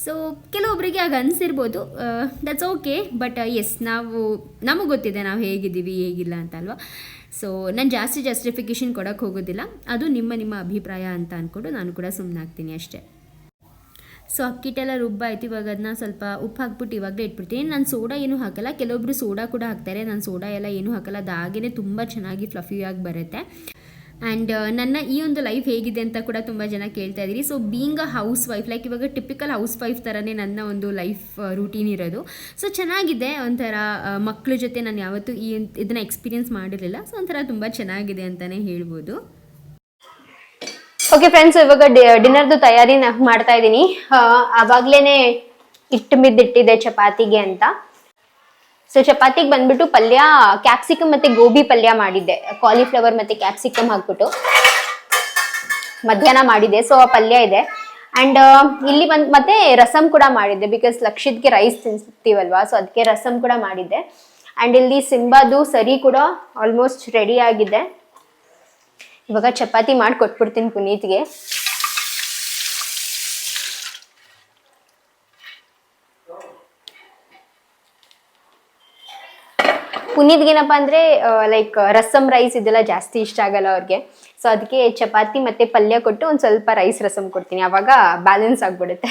S1: ಸೊ ಕೆಲವೊಬ್ಬರಿಗೆ ಆಗ ಅನಿಸಿರ್ಬೋದು ದಟ್ಸ್ ಓಕೆ ಬಟ್ ಎಸ್ ನಾವು, ನಮಗೆ ಗೊತ್ತಿದೆ ನಾವು ಹೇಗಿದ್ದೀವಿ, ಹೇಗಿಲ್ಲ ಅಂತ ಅಲ್ವಾ ಸೊ ನಾನು ಜಾಸ್ತಿ ಜಸ್ಟಿಫಿಕೇಷನ್ ಕೊಡೋಕ್ಕೆ ಹೋಗೋದಿಲ್ಲ. ಅದು ನಿಮ್ಮ ನಿಮ್ಮ ಅಭಿಪ್ರಾಯ ಅಂತ ಅಂದ್ಕೊಂಡು ನಾನು ಕೂಡ ಸುಮ್ಮನಾಗ್ತೀನಿ ಅಷ್ಟೇ. ಸೊ ಅಕ್ಕಿಟ್ಟೆಲ್ಲ ರುಬ್ಬಾಯ್ತು ಇವಾಗ ಅದನ್ನ ಸ್ವಲ್ಪ ಉಪ್ಪು ಹಾಕ್ಬಿಟ್ಟು ಇವಾಗಲೇ ಇಟ್ಬಿಡ್ತೀನಿ. ನಾನು ಸೋಡಾ ಏನೂ ಹಾಕಲ್ಲ ಕೆಲವೊಬ್ಬರು ಸೋಡಾ ಕೂಡ ಹಾಕ್ತಾರೆ. ನಾನು ಸೋಡಾ ಎಲ್ಲ ಏನೂ ಹಾಕಲ್ಲ ಅದು ಹಾಗೆಯೇ ತುಂಬ ಚೆನ್ನಾಗಿ ಫ್ಲಫಿಯಾಗಿ ಬರುತ್ತೆ. ಆ್ಯಂಡ್ ನನ್ನ ಈ ಒಂದು ಲೈಫ್ ಹೇಗಿದೆ ಅಂತ ಕೂಡ ತುಂಬ ಜನ ಕೇಳ್ತಾ ಇದ್ದೀರಿ. So being a housewife like ಇವಾಗ ಟಿಪಿಕಲ್ ಹೌಸ್ ವೈಫ್ ಥರನೇ ನನ್ನ ಒಂದು ಲೈಫ್ ರೂಟೀನ್ ಇರೋದು. ಸೊ ಚೆನ್ನಾಗಿದೆ. ಒಂಥರ ಮಕ್ಕಳ ಜೊತೆ ನಾನು ಯಾವತ್ತೂ ಈ ಇದನ್ನು ಎಕ್ಸ್ಪೀರಿಯನ್ಸ್ ಮಾಡಿರಲಿಲ್ಲ. ಸೊ ಒಂಥರ ತುಂಬ ಚೆನ್ನಾಗಿದೆ ಅಂತಲೇ ಹೇಳ್ಬೋದು. ಓಕೆ ಫ್ರೆಂಡ್ಸ್ ಇವಾಗ ಡಿನ್ನರ್ದು ತಯಾರಿ ನಾನು ಮಾಡ್ತಾ ಇದ್ದೀನಿ. ಆವಾಗಲೇ ಇಟ್ಟು ಮಿದ್ದಿಟ್ಟಿದೆ ಚಪಾತಿಗೆ ಅಂತ. ಸೊ ಚಪಾತಿಗೆ ಬಂದ್ಬಿಟ್ಟು ಪಲ್ಯ ಕ್ಯಾಪ್ಸಿಕಮ್ ಮತ್ತೆ ಗೋಬಿ ಪಲ್ಯ ಮಾಡಿದ್ದೆ. ಕಾಲಿಫ್ಲವರ್ ಮತ್ತೆ ಕ್ಯಾಪ್ಸಿಕಮ್ ಹಾಕ್ಬಿಟ್ಟು ಮಧ್ಯಾಹ್ನ ಮಾಡಿದೆ ಸೊ ಆ ಪಲ್ಯ ಇದೆ. ಅಂಡ್ ಇಲ್ಲಿ ಬಂದ್, ಮತ್ತೆ ರಸಮ್ ಕೂಡ ಮಾಡಿದ್ದೆ ಬಿಕಾಸ್ ಲಕ್ಷಿತ್ಗೆ ರೈಸ್ ತಿನ್ಸ್ತೀವಲ್ವಾ? ಸೊ ಅದಕ್ಕೆ ರಸಮ್ ಕೂಡ ಮಾಡಿದ್ದೆ. ಅಂಡ್ ಇಲ್ಲಿ ಸಿಂಬಾದು ಸರಿ ಕೂಡ ಆಲ್ಮೋಸ್ಟ್ ರೆಡಿ ಆಗಿದೆ. ಇವಾಗ ಚಪಾತಿ ಮಾಡಿ ಕೊಟ್ಬಿಡ್ತೀನಿ ಪುನೀತ್ಗೆ. ಪುನೀತ್ಗೇನಪ್ಪ ಅಂದ್ರೆ ಲೈಕ್ ರಸಮ್ ರೈಸ್ ಇದೆಲ್ಲ ಜಾಸ್ತಿ ಇಷ್ಟ ಆಗಲ್ಲ ಅವ್ರಿಗೆ. ಸೊ ಅದಕ್ಕೆ ಚಪಾತಿ ಮತ್ತೆ ಪಲ್ಯ ಕೊಟ್ಟು ಒಂದ್ ಸ್ವಲ್ಪ ರೈಸ್ ರಸಮ್ ಕೊಡ್ತೀನಿ. ಅವಾಗ ಬ್ಯಾಲೆನ್ಸ್ ಆಗ್ಬಿಡುತ್ತೆ.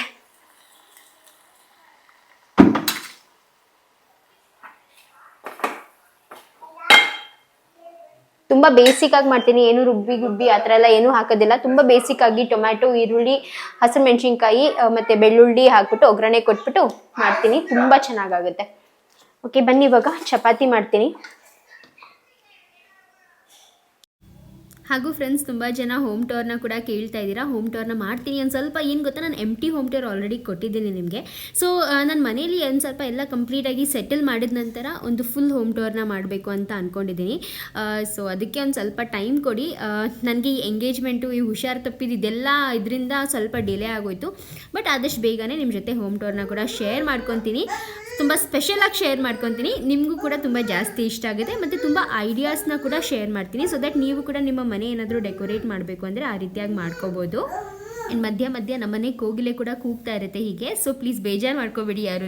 S1: ತುಂಬಾ ಬೇಸಿಕ್ ಆಗಿ ಮಾಡ್ತೀನಿ. ಏನು ರುಬ್ಬಿ ಗುಬ್ಬಿ ಆ ಥರ ಎಲ್ಲ ಏನೂ ಹಾಕೋದಿಲ್ಲ. ತುಂಬಾ ಬೇಸಿಕ್ ಆಗಿ ಟೊಮ್ಯಾಟೊ, ಈರುಳ್ಳಿ ಹಸಿರು ಮೆಣಸಿನ್ಕಾಯಿ ಮತ್ತೆ ಬೆಳ್ಳುಳ್ಳಿ ಹಾಕ್ಬಿಟ್ಟು, ಒಗ್ಗರಣೆ ಕೊಟ್ಬಿಟ್ಟು ಮಾಡ್ತೀನಿ. ತುಂಬಾ ಚೆನ್ನಾಗಾಗುತ್ತೆ. ಓಕೆ ಬನ್ನಿ ಇವಾಗ. ಚಪಾತಿ ಮಾಡ್ತೀನಿ. ಹಾಗೂ ಫ್ರೆಂಡ್ಸ್ ತುಂಬ ಜನ ಹೋಮ್ ಟೋರ್ನ ಕೂಡ ಕೇಳ್ತಾ ಇದ್ದೀರಾ. ಹೋಮ್ ಟೋರ್ನ ಮಾಡ್ತೀನಿ ಒಂದು ಸ್ವಲ್ಪ ಏನು ಗೊತ್ತಾ? ನಾನು ಎಂ ಹೋಮ್ ಟೋರ್ ಆಲ್ರೆಡಿ ಕೊಟ್ಟಿದ್ದೀನಿ ನಿಮಗೆ. ಸೊ ನನ್ನ ಮನೇಲಿ ಒಂದು ಸ್ವಲ್ಪ ಎಲ್ಲ ಕಂಪ್ಲೀಟಾಗಿ ಸೆಟಲ್ ಮಾಡಿದ ನಂತರ ಒಂದು ಫುಲ್ ಹೋಮ್ ಟೋರ್ನ ಮಾಡಬೇಕು ಅಂತ ಅಂದ್ಕೊಂಡಿದ್ದೀನಿ ಸೊ ಅದಕ್ಕೆ ಒಂದು ಸ್ವಲ್ಪ ಟೈಮ್ ಕೊಡಿ. ನನಗೆ ಈ ಎಂಗೇಜ್ಮೆಂಟು ಈ ಹುಷಾರು ತಪ್ಪಿದ್ದು ಇದೆಲ್ಲ ಇದರಿಂದ ಸ್ವಲ್ಪ ಡಿಲೇ ಆಗೋಯಿತು. ಬಟ್ ಆದಷ್ಟು ಬೇಗನೆ ನಿಮ್ಮ ಜೊತೆ ಹೋಮ್ ಟೋರ್ನ ಕೂಡ ಶೇರ್ ಮಾಡ್ಕೊತೀನಿ. ತುಂಬ ಸ್ಪೆಷಲಾಗಿ ಶೇರ್ ಮಾಡ್ಕೊತೀನಿ. ನಿಮಗೂ ಕೂಡ ತುಂಬ ಜಾಸ್ತಿ ಇಷ್ಟ ಆಗುತ್ತೆ ಮತ್ತು ತುಂಬ ಐಡಿಯಾಸ್ನ ಕೂಡ ಶೇರ್ ಮಾಡ್ತೀನಿ. ಸೊ ದಟ್ ನೀವು ಕೂಡ ನಿಮ್ಮ ಮನೆ ಏನಾದರೂ ಡೆಕೋರೇಟ್ ಮಾಡಬೇಕು ಅಂದರೆ ಆ ರೀತಿಯಾಗಿ ಮಾಡ್ಕೋಬೋದು. ಆ್ಯಂಡ್ ಮಧ್ಯ ಮಧ್ಯ ನಮ್ಮನೆ ಕೋಗಿಲೆ ಕೂಡ ಕೂಗ್ತಾ ಇರುತ್ತೆ ಹೀಗೆ. ಸೊ ಪ್ಲೀಸ್ ಬೇಜಾರು ಮಾಡ್ಕೋಬೇಡಿ ಯಾರೂ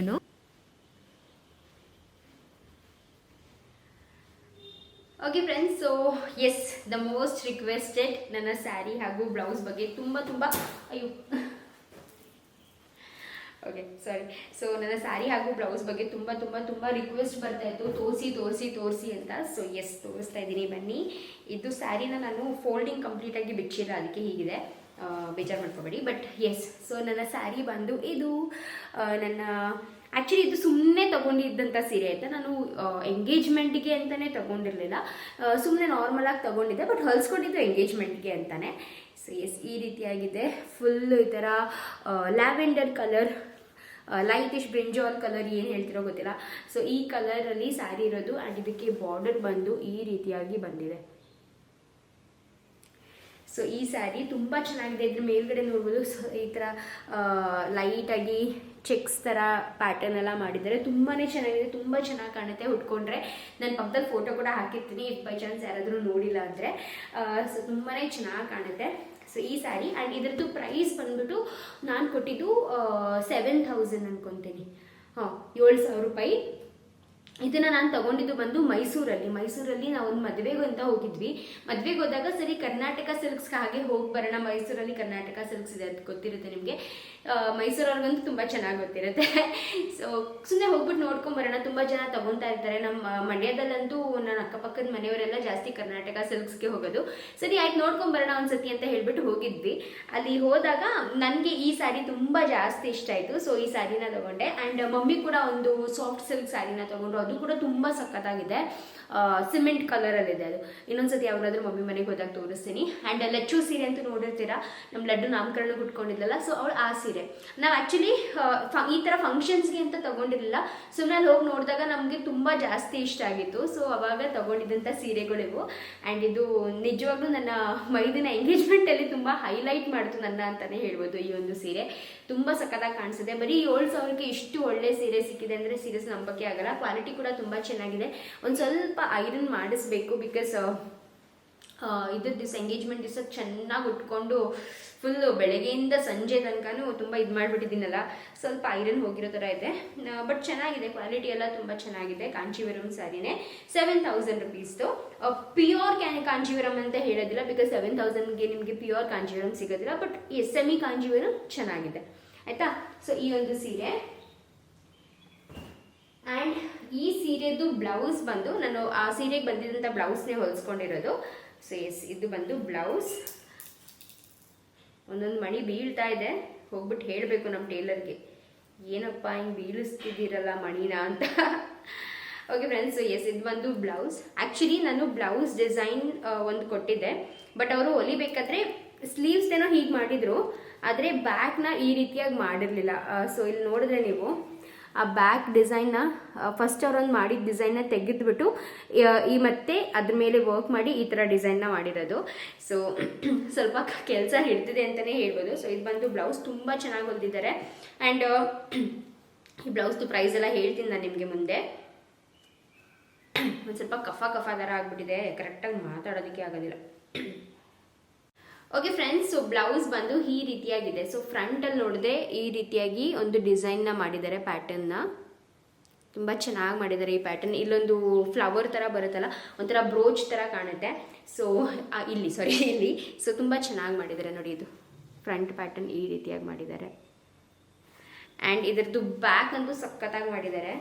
S1: okay friends so yes the most requested ನನ್ನ ಸ್ಯಾರಿ ಹಾಗೂ ಬ್ಲೌಸ್ ಬಗ್ಗೆ ತುಂಬ ತುಂಬ, ಅಯ್ಯೋ ಓಕೆ ಸಾರಿ ಸೊ ನನ್ನ ಸ್ಯಾರಿ ಹಾಗೂ ಬ್ಲೌಸ್ ಬಗ್ಗೆ ತುಂಬ ತುಂಬ ತುಂಬ ರಿಕ್ವೆಸ್ಟ್ ಬರ್ತಾ ಇತ್ತು. ತೋರಿಸಿ ತೋರಿಸಿ ತೋರಿಸಿ ಅಂತ. ಸೊ ಎಸ್ ತೋರಿಸ್ತಾ ಇದ್ದೀನಿ ಬನ್ನಿ. ಇದು ಸ್ಯಾರಿನ ನಾನು ಫೋಲ್ಡಿಂಗ್ ಕಂಪ್ಲೀಟಾಗಿ ಬಿಚ್ಚಿಲ್ಲ ಅದಕ್ಕೆ ಹೀಗಿದೆ. ಬೇಜಾರು ಮಾಡ್ಕೋಬೇಡಿ. ಬಟ್ ಎಸ್ ಸೊ ನನ್ನ ಸ್ಯಾರಿ ಬಂದು ಇದು ನನ್ನ ಆ್ಯಕ್ಚುಲಿ ಇದು ಸುಮ್ಮನೆ ತೊಗೊಂಡಿದ್ದಂಥ ಸೀರೆ ಆಯಿತಾ ನಾನು ಎಂಗೇಜ್ಮೆಂಟ್ಗೆ ಅಂತಲೇ ತಗೊಂಡಿರಲಿಲ್ಲ. ಸುಮ್ಮನೆ ನಾರ್ಮಲಾಗಿ ತಗೊಂಡಿದ್ದೆ. ಬಟ್ ಹೊಲಿಸ್ಕೊಂಡಿದ್ದು ಎಂಗೇಜ್ಮೆಂಟ್ಗೆ ಅಂತಲೇ ಸೊ ಎಸ್ ಈ ರೀತಿಯಾಗಿದೆ. ಫುಲ್ ಈ ಥರ lavender colour lightish brinjal colour ಏನು ಹೇಳ್ತಿರೋ ಗೊತ್ತಿಲ್ಲ. ಸೊ ಈ ಕಲರಲ್ಲಿ ಸ್ಯಾರಿ ಇರೋದು ಆ್ಯಂಡ್ ಇದಕ್ಕೆ ಬಾರ್ಡರ್ ಬಂದು ಈ ರೀತಿಯಾಗಿ ಬಂದಿದೆ. ಸೊ ಈ ಸ್ಯಾರಿ ತುಂಬ ಚೆನ್ನಾಗಿದೆ. ಇದ್ರ ಮೇಲ್ಗಡೆ ನೋಡ್ಬೋದು. ಸೊ ಈ ಥರ ಲೈಟಾಗಿ ಚೆಕ್ಸ್ ಥರ ಪ್ಯಾಟರ್ನ್ ಎಲ್ಲ ಮಾಡಿದ್ದಾರೆ. ತುಂಬಾ ಚೆನ್ನಾಗಿದೆ. ತುಂಬ ಚೆನ್ನಾಗಿ ಕಾಣುತ್ತೆ. ಉಟ್ಕೊಂಡ್ರೆ ನಾನು ಪಕ್ಕದಲ್ಲಿ ಫೋಟೋ ಕೂಡ ಹಾಕಿರ್ತೀನಿ. ಇಫ್ ಬೈ ಚಾನ್ಸ್ ಯಾರಾದರೂ ನೋಡಿಲ್ಲ ಅಂದರೆ ಸೊ ತುಂಬಾ ಚೆನ್ನಾಗಿ ಕಾಣುತ್ತೆ. ಈ ಸ್ಯಾರಿ ಆ್ಯಂಡ್ ಇದ್ರದ್ದು ಪ್ರೈಸ್ ಬಂದ್ಬಿಟ್ಟು ನಾನು ಕೊಟ್ಟಿದ್ದು ಸೆವೆನ್ ಥೌಸಂಡ್ ಅನ್ಕೊತೀನಿ. ಹಾಂ, ಏಳು ಸಾವಿರ ರೂಪಾಯಿ. ಇದನ್ನ ನಾನು ತಗೊಂಡಿದ್ದು ಬಂದು ಮೈಸೂರಲ್ಲಿ. ಮೈಸೂರಲ್ಲಿ ನಾವು ಒಂದು ಮದುವೆಗೆ ಅಂತ ಹೋಗಿದ್ವಿ. ಮದುವೆಗೆ ಹೋದಾಗ ಸರಿ ಕರ್ನಾಟಕ ಸಿಲ್ಕ್ಸ್ ಹಾಗೆ ಹೋಗಿ ಬರೋಣ, ಮೈಸೂರಲ್ಲಿ ಕರ್ನಾಟಕ ಸಿಲ್ಕ್ಸ್ ಇದೆ ಅದು ಗೊತ್ತಿರುತ್ತೆ ನಿಮಗೆ. ಮೈಸೂರವ್ರಿಗಂತೂ ತುಂಬ ಚೆನ್ನಾಗಿ ಗೊತ್ತಿರುತ್ತೆ. ಸೊ ಸುಮ್ಮನೆ ಹೋಗ್ಬಿಟ್ಟು ನೋಡ್ಕೊಂಡ್ ಬರೋಣ. ತುಂಬ ಜನ ತಗೊತಾ ಇರ್ತಾರೆ. ನಮ್ಮ ಮಂಡ್ಯದಲ್ಲಂತೂ ನನ್ನ ಅಕ್ಕಪಕ್ಕದ ಮನೆಯವರೆಲ್ಲ ಜಾಸ್ತಿ ಕರ್ನಾಟಕ ಸಿಲ್ಕ್ಸ್ಗೆ ಹೋಗೋದು. ಸರಿ, ಆಯ್ತು ನೋಡ್ಕೊಂಡ್ ಬರೋಣ ಒಂದ್ಸತಿ ಅಂತ ಹೇಳ್ಬಿಟ್ಟು ಹೋಗಿದ್ವಿ. ಅಲ್ಲಿ ಹೋದಾಗ ನನಗೆ ಈ ಸ್ಯಾರಿ ತುಂಬ ಜಾಸ್ತಿ ಇಷ್ಟ ಆಯಿತು. ಸೊ ಈ ಸ್ಯಾರಿನ ತಗೊಂಡೆ. ಆ್ಯಂಡ್ ಮಮ್ಮಿ ಕೂಡ ಒಂದು ಸಾಫ್ಟ್ ಸಿಲ್ಕ್ ಸ್ಯಾರಿನ ತಗೊಂಡ್ರು ಅದು ಕೂಡ ತುಂಬ ಸಖತ್ತಾಗಿದೆ. ಸಿಮೆಂಟ್ ಕಲರಲ್ಲಿದೆ ಅದು. ಇನ್ನೊಂದ್ಸತಿ ಯಾವಾಗಾದ್ರೂ ಮಮ್ಮಿ ಮನೆಗೆ ಹೋದಾಗ ತೋರಿಸ್ತೀನಿ. ಆ್ಯಂಡ್ ಲಚ್ಚು ಸೀರೆ ಅಂತೂ ನೋಡಿರ್ತೀರಾ? ನಮ್ಮ ಲಡ್ಡು ನಾಮಕರಣ ಉಟ್ಕೊಂಡಿದ್ಲಲ್ಲ ಸೊ ಅವಳು ಆ ಸೀರೆ. ನಾವು ಆ್ಯಕ್ಚುಲಿ ಈ ಥರ ಫಂಕ್ಷನ್ಸ್ಗೆ ಅಂತ ತಗೊಂಡಿರಲಿಲ್ಲ. ಸುಮ್ಮನೆ ಅಲ್ಲಿ ಹೋಗಿ ನೋಡಿದಾಗ ನಮಗೆ ತುಂಬ ಜಾಸ್ತಿ ಇಷ್ಟ ಆಗಿತ್ತು. ಸೊ ಅವಾಗ ತೊಗೊಂಡಿದ್ದಂಥ ಸೀರೆಗಳಿವು. ಆ್ಯಂಡ್ ಇದು ನಿಜವಾಗ್ಲೂ ನನ್ನ ಮೈದಿನ ಎಂಗೇಜ್ಮೆಂಟಲ್ಲಿ ತುಂಬ ಹೈಲೈಟ್ ಮಾಡಿತು ನನ್ನ ಅಂತಲೇ ಹೇಳ್ಬೋದು ಈ ಒಂದು ಸೀರೆ. ತುಂಬ ಸಖತ್ತಾಗಿ ಕಾಣಿಸಿದೆ. ಬರೀ ಏಳು ಸಾವಿರಕ್ಕೆ ಇಷ್ಟು ಒಳ್ಳೆ ಸೀರೆ ಸಿಕ್ಕಿದೆ ಅಂದರೆ ಸೀರೆಸ್ ನಂಬಕ್ಕೆ ಆಗಲ್ಲ. ಕ್ವಾಲಿಟಿ ಕೂಡ ತುಂಬ ಚೆನ್ನಾಗಿದೆ. ಒಂದು ಸ್ವಲ್ಪ ಐರನ್ ಮಾಡಿಸ್ಬೇಕು ಬಿಕಾಸ್ ಇದ್ರ ದಿವಸ ಎಂಗೇಜ್ಮೆಂಟ್ ದಿವಸ ಚೆನ್ನಾಗಿ ಉಟ್ಕೊಂಡು ಫುಲ್ಲು ಬೆಳಗ್ಗೆಯಿಂದ ಸಂಜೆ ತನಕನೂ ತುಂಬ ಇದು ಮಾಡಿಬಿಟ್ಟಿದ್ದೀನಲ್ಲ, ಸ್ವಲ್ಪ ಐರನ್ ಹೋಗಿರೋ ಥರ ಇದೆ. ಬಟ್ ಚೆನ್ನಾಗಿದೆ ಕ್ವಾಲಿಟಿ ಎಲ್ಲ ತುಂಬ ಚೆನ್ನಾಗಿದೆ ಕಾಂಚೀವರಂ ಸ್ಯಾರಿನೇ. ಸೆವೆನ್ ತೌಸಂಡ್ ರುಪೀಸ್ದು ಪ್ಯೂರ್ ಕ್ಯಾನ್ ಕಾಂಜೀವರಂ ಅಂತ ಹೇಳೋದಿಲ್ಲ ಬಿಕಾಸ್ ಸೆವೆನ್ ತೌಸಂಡ್ಗೆ ನಿಮಗೆ ಪ್ಯೂರ್ ಕಾಂಚೀವರಂ ಸಿಗೋದಿಲ್ಲ ಬಟ್ ಎಸ್ ಸೆಮಿ ಕಾಂಜೀವರಂ ಚೆನ್ನಾಗಿದೆ. ಆಯಿತಾ? ಸೊ ಈ ಒಂದು ಸೀರೆ. ಆ್ಯಂಡ್ ಈ ಸೀರೆದು ಬ್ಲೌಸ್ ಬಂದು, ನಾನು ಆ ಸೀರೆಗೆ ಬಂದಿದ್ದಂಥ ಬ್ಲೌಸ್ನೇ ಹೊಲಿಸ್ಕೊಂಡಿರೋದು. ಸೊ ಎಸ್ ಇದು ಬಂದು ಬ್ಲೌಸ್ ಒಂದೊಂದು ಮಣಿ ಬೀಳ್ತಾ ಇದೆ. ಹೋಗ್ಬಿಟ್ಟು ಹೇಳಬೇಕು ನಮ್ಮ ಟೇಲರ್ಗೆ. ಏನಪ್ಪ ಹಿಂಗೆ ಬೀಳಿಸ್ತಿದ್ದೀರಲ್ಲ ಮಣಿನ ಅಂತ. ಓಕೆ ಫ್ರೆಂಡ್ಸ್ ಎಸ್ ಇದು ಬಂದು ಬ್ಲೌಸ್. ಆ್ಯಕ್ಚುಲಿ ನಾನು ಬ್ಲೌಸ್ ಡಿಸೈನ್ ಒಂದು ಕೊಟ್ಟಿದ್ದೆ. ಬಟ್ ಅವರು ಹೊಲಿಬೇಕಾದ್ರೆ ಸ್ಲೀವ್ಸ್ ಏನೋ ಹೀಗೆ ಮಾಡಿದರು. ಆದರೆ ಬ್ಯಾಕ್ನ ಈ ರೀತಿಯಾಗಿ ಮಾಡಿರಲಿಲ್ಲ. ಸೊ ಇಲ್ಲಿ ನೋಡಿದ್ರೆ ನೀವು ಆ ಬ್ಯಾಕ್ ಡಿಸೈನ್ನ ಫಸ್ಟ್ ಅವರೊಂದು ಮಾಡಿದ ಡಿಸೈನ್ನ ತೆಗೆದುಬಿಟ್ಟು, ಈ ಮತ್ತೆ ಅದ್ರ ಮೇಲೆ ವರ್ಕ್ ಮಾಡಿ ಈ ಥರ ಡಿಸೈನ್ನ ಮಾಡಿರೋದು. ಸೊ <clears throat> ಸ್ವಲ್ಪ ಕೆಲಸ ಹಿಡ್ದಿದೆ ಅಂತಲೇ ಹೇಳ್ಬೋದು. ಸೊ ಇದು ಬಂದು ಬ್ಲೌಸ್ ತುಂಬ ಚೆನ್ನಾಗಿ ಹೊಲ್ದಿದ್ದಾರೆ ಆ್ಯಂಡ್ <clears throat> ಈ ಬ್ಲೌಸ್ದು ಪ್ರೈಸ್ ಎಲ್ಲ ಹೇಳ್ತೀನಿ ನಾನು ನಿಮಗೆ ಮುಂದೆ. <clears throat> ಒಂದು ಸ್ವಲ್ಪ ಕಫ ಕಫ ಥರ ಆಗಿಬಿಟ್ಟಿದೆ. ಕರೆಕ್ಟಾಗಿ ಮಾತಾಡೋದಕ್ಕೆ ಆಗೋದಿಲ್ಲ. ಓಕೆ ಫ್ರೆಂಡ್ಸ್ ಸೊ ಬ್ಲೌಸ್ ಬಂದು ಈ ರೀತಿಯಾಗಿದೆ. ಸೊ ಫ್ರಂಟಲ್ಲಿ ನೋಡಿದೆ ಈ ರೀತಿಯಾಗಿ ಒಂದು ಡಿಸೈನ್ನ ಮಾಡಿದ್ದಾರೆ ಪ್ಯಾಟರ್ನ್ನ ತುಂಬ ಚೆನ್ನಾಗಿ ಮಾಡಿದ್ದಾರೆ ಈ ಪ್ಯಾಟರ್ನ್ ಇಲ್ಲೊಂದು ಫ್ಲವರ್ ಥರ ಬರುತ್ತಲ್ಲ, ಒಂಥರ ಬ್ರೋಚ್ ಥರ ಕಾಣುತ್ತೆ. ಸೊ ಇಲ್ಲಿ ಸಾರಿ <laughs> ಇಲ್ಲಿ. ಸೊ ತುಂಬ ಚೆನ್ನಾಗಿ ಮಾಡಿದ್ದಾರೆ ನೋಡಿ ಇದು. ಫ್ರಂಟ್ ಪ್ಯಾಟರ್ನ್ ಈ ರೀತಿಯಾಗಿ ಮಾಡಿದ್ದಾರೆ. ಆ್ಯಂಡ್ ಇದರದ್ದು ಬ್ಯಾಕ್ ಅಂತೂ ಸಖತ್ತಾಗಿ ಮಾಡಿದ್ದಾರೆ.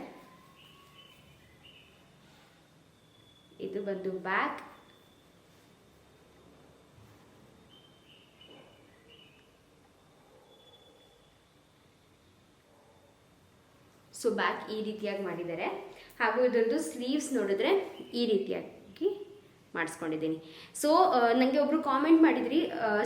S1: ಇದು ಬಂದು ಬ್ಯಾಕ್ ಸೊ ಬ್ಯಾಕ್ ಈ ರೀತಿಯಾಗಿ ಮಾಡಿದ್ದಾರೆ. ಹಾಗೂ ಇದೊಂದು ಸ್ಲೀವ್ಸ್ ನೋಡಿದ್ರೆ ಈ ರೀತಿಯಾಗಿ ಮಾಡಿಸ್ಕೊಂಡಿದ್ದೀನಿ. ಸೊ ನನಗೆ ಒಬ್ರು ಕಾಮೆಂಟ್ ಮಾಡಿದ್ರಿ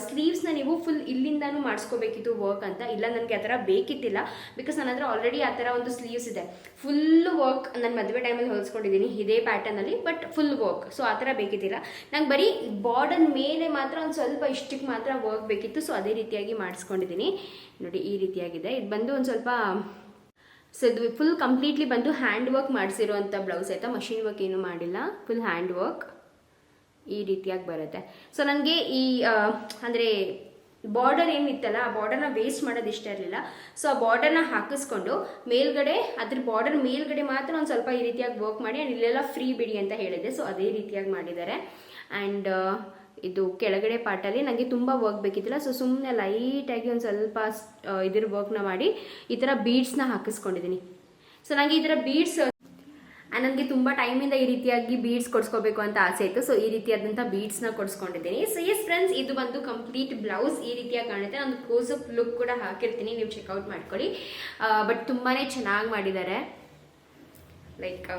S1: ಸ್ಲೀವ್ಸ್ನ ನೀವು ಫುಲ್ ಇಲ್ಲಿಂದಾನು ಮಾಡಿಸ್ಕೋಬೇಕಿತ್ತು ವರ್ಕ್ ಅಂತ. ಇಲ್ಲ, ನನಗೆ ಆ ಥರ ಬೇಕಿತ್ತಿಲ್ಲ ಬಿಕಾಸ್ ನನ್ನ ಹತ್ರ ಆಲ್ರೆಡಿ ಆ ಥರ ಒಂದು ಸ್ಲೀವ್ಸ್ ಇದೆ. ಫುಲ್ ವರ್ಕ್ ನಾನು ಮದುವೆ ಟೈಮಲ್ಲಿ ಹೊಲಿಸ್ಕೊಂಡಿದ್ದೀನಿ ಇದೇ ಪ್ಯಾಟರ್ನಲ್ಲಿ ಬಟ್ ಫುಲ್ ವರ್ಕ್ ಸೊ ಆ ಥರ ಬೇಕಿದ್ದಿಲ್ಲ ನಂಗೆ ಬರೀ ಬಾರ್ಡರ್ ಮೇಲೆ ಮಾತ್ರ ಒಂದು ಸ್ವಲ್ಪ ಇಷ್ಟಕ್ಕೆ ಮಾತ್ರ ವರ್ಕ್ ಬೇಕಿತ್ತು. ಸೊ ಅದೇ ರೀತಿಯಾಗಿ ಮಾಡಿಸ್ಕೊಂಡಿದ್ದೀನಿ. ನೋಡಿ, ಈ ರೀತಿಯಾಗಿದೆ. ಇದು ಬಂದು ಒಂದು ಸ್ವಲ್ಪ ಸೊ ಇದು ಫುಲ್ ಕಂಪ್ಲೀಟ್ಲಿ ಬಂದು ಹ್ಯಾಂಡ್ ವರ್ಕ್ ಮಾಡಿಸಿರುವಂಥ ಬ್ಲೌಸ್ ಆಯಿತಾ? ಮಷಿನ್ ವರ್ಕ್ ಏನು ಮಾಡಿಲ್ಲ. ಫುಲ್ ಹ್ಯಾಂಡ್ ವರ್ಕ್ ಈ ರೀತಿಯಾಗಿ ಬರುತ್ತೆ. ಸೊ ನನಗೆ ಈ ಅಂದರೆ ಬಾರ್ಡರ್ ಏನಿತ್ತಲ್ಲ, ಆ ಬಾರ್ಡರ್ನ ವೇಸ್ಟ್ ಮಾಡೋದು ಇಷ್ಟ ಇರಲಿಲ್ಲ. ಸೊ ಆ ಬಾರ್ಡರ್ನ ಹಾಕಿಸ್ಕೊಂಡು ಮೇಲ್ಗಡೆ, ಅದ್ರ ಬಾರ್ಡರ್ ಮೇಲ್ಗಡೆ ಮಾತ್ರ ಒಂದು ಸ್ವಲ್ಪ ಈ ರೀತಿಯಾಗಿ ವರ್ಕ್ ಮಾಡಿ ಆ್ಯಂಡ್ ಇಲ್ಲೆಲ್ಲ ಫ್ರೀ ಬಿಡಿ ಅಂತ ಹೇಳಿದೆ ಸೊ ಅದೇ ರೀತಿಯಾಗಿ ಮಾಡಿದ್ದಾರೆ. ಆ್ಯಂಡ್ ಇದು ಕೆಳಗಡೆ ಪಾರ್ಟಲ್ಲಿ ನನಗೆ ತುಂಬ ವರ್ಕ್ ಬೇಕಿದ್ದಿಲ್ಲ. ಸೊ ಸುಮ್ಮನೆ ಲೈಟಾಗಿ ಒಂದು ಸ್ವಲ್ಪ ಇದ್ರ ವರ್ಕ್ನ ಮಾಡಿ ಈ ಥರ ಬೀಡ್ಸ್ನ ಹಾಕಿಸ್ಕೊಂಡಿದ್ದೀನಿ ಸೊ ನನಗೆ ಈ ಥರ ಬೀಡ್ಸ್ ನನಗೆ ತುಂಬ ಟೈಮಿಂದ ಈ ರೀತಿಯಾಗಿ ಬೀಡ್ಸ್ ಕೊಡಿಸ್ಕೋಬೇಕು ಅಂತ ಆಸೆ ಇತ್ತು. ಸೊ ಈ ರೀತಿಯಾದಂಥ ಬೀಡ್ಸ್ನ ಕೊಡಿಸ್ಕೊಂಡಿದ್ದೀನಿ ಸೊ ಎಸ್ ಫ್ರೆಂಡ್ಸ್ ಇದು ಬಂದು ಕಂಪ್ಲೀಟ್ ಬ್ಲೌಸ್ ಈ ರೀತಿಯಾಗಿ ಕಾಣುತ್ತೆ. ನಾನು ಕ್ಲೋಸಪ್ ಲುಕ್ ಕೂಡ ಹಾಕಿರ್ತೀನಿ. ನೀವು ಚೆಕ್ಔಟ್ ಮಾಡ್ಕೊಳ್ಳಿ. ಬಟ್ ತುಂಬಾ ಚೆನ್ನಾಗಿ ಮಾಡಿದ್ದಾರೆ. ಲೈಕ್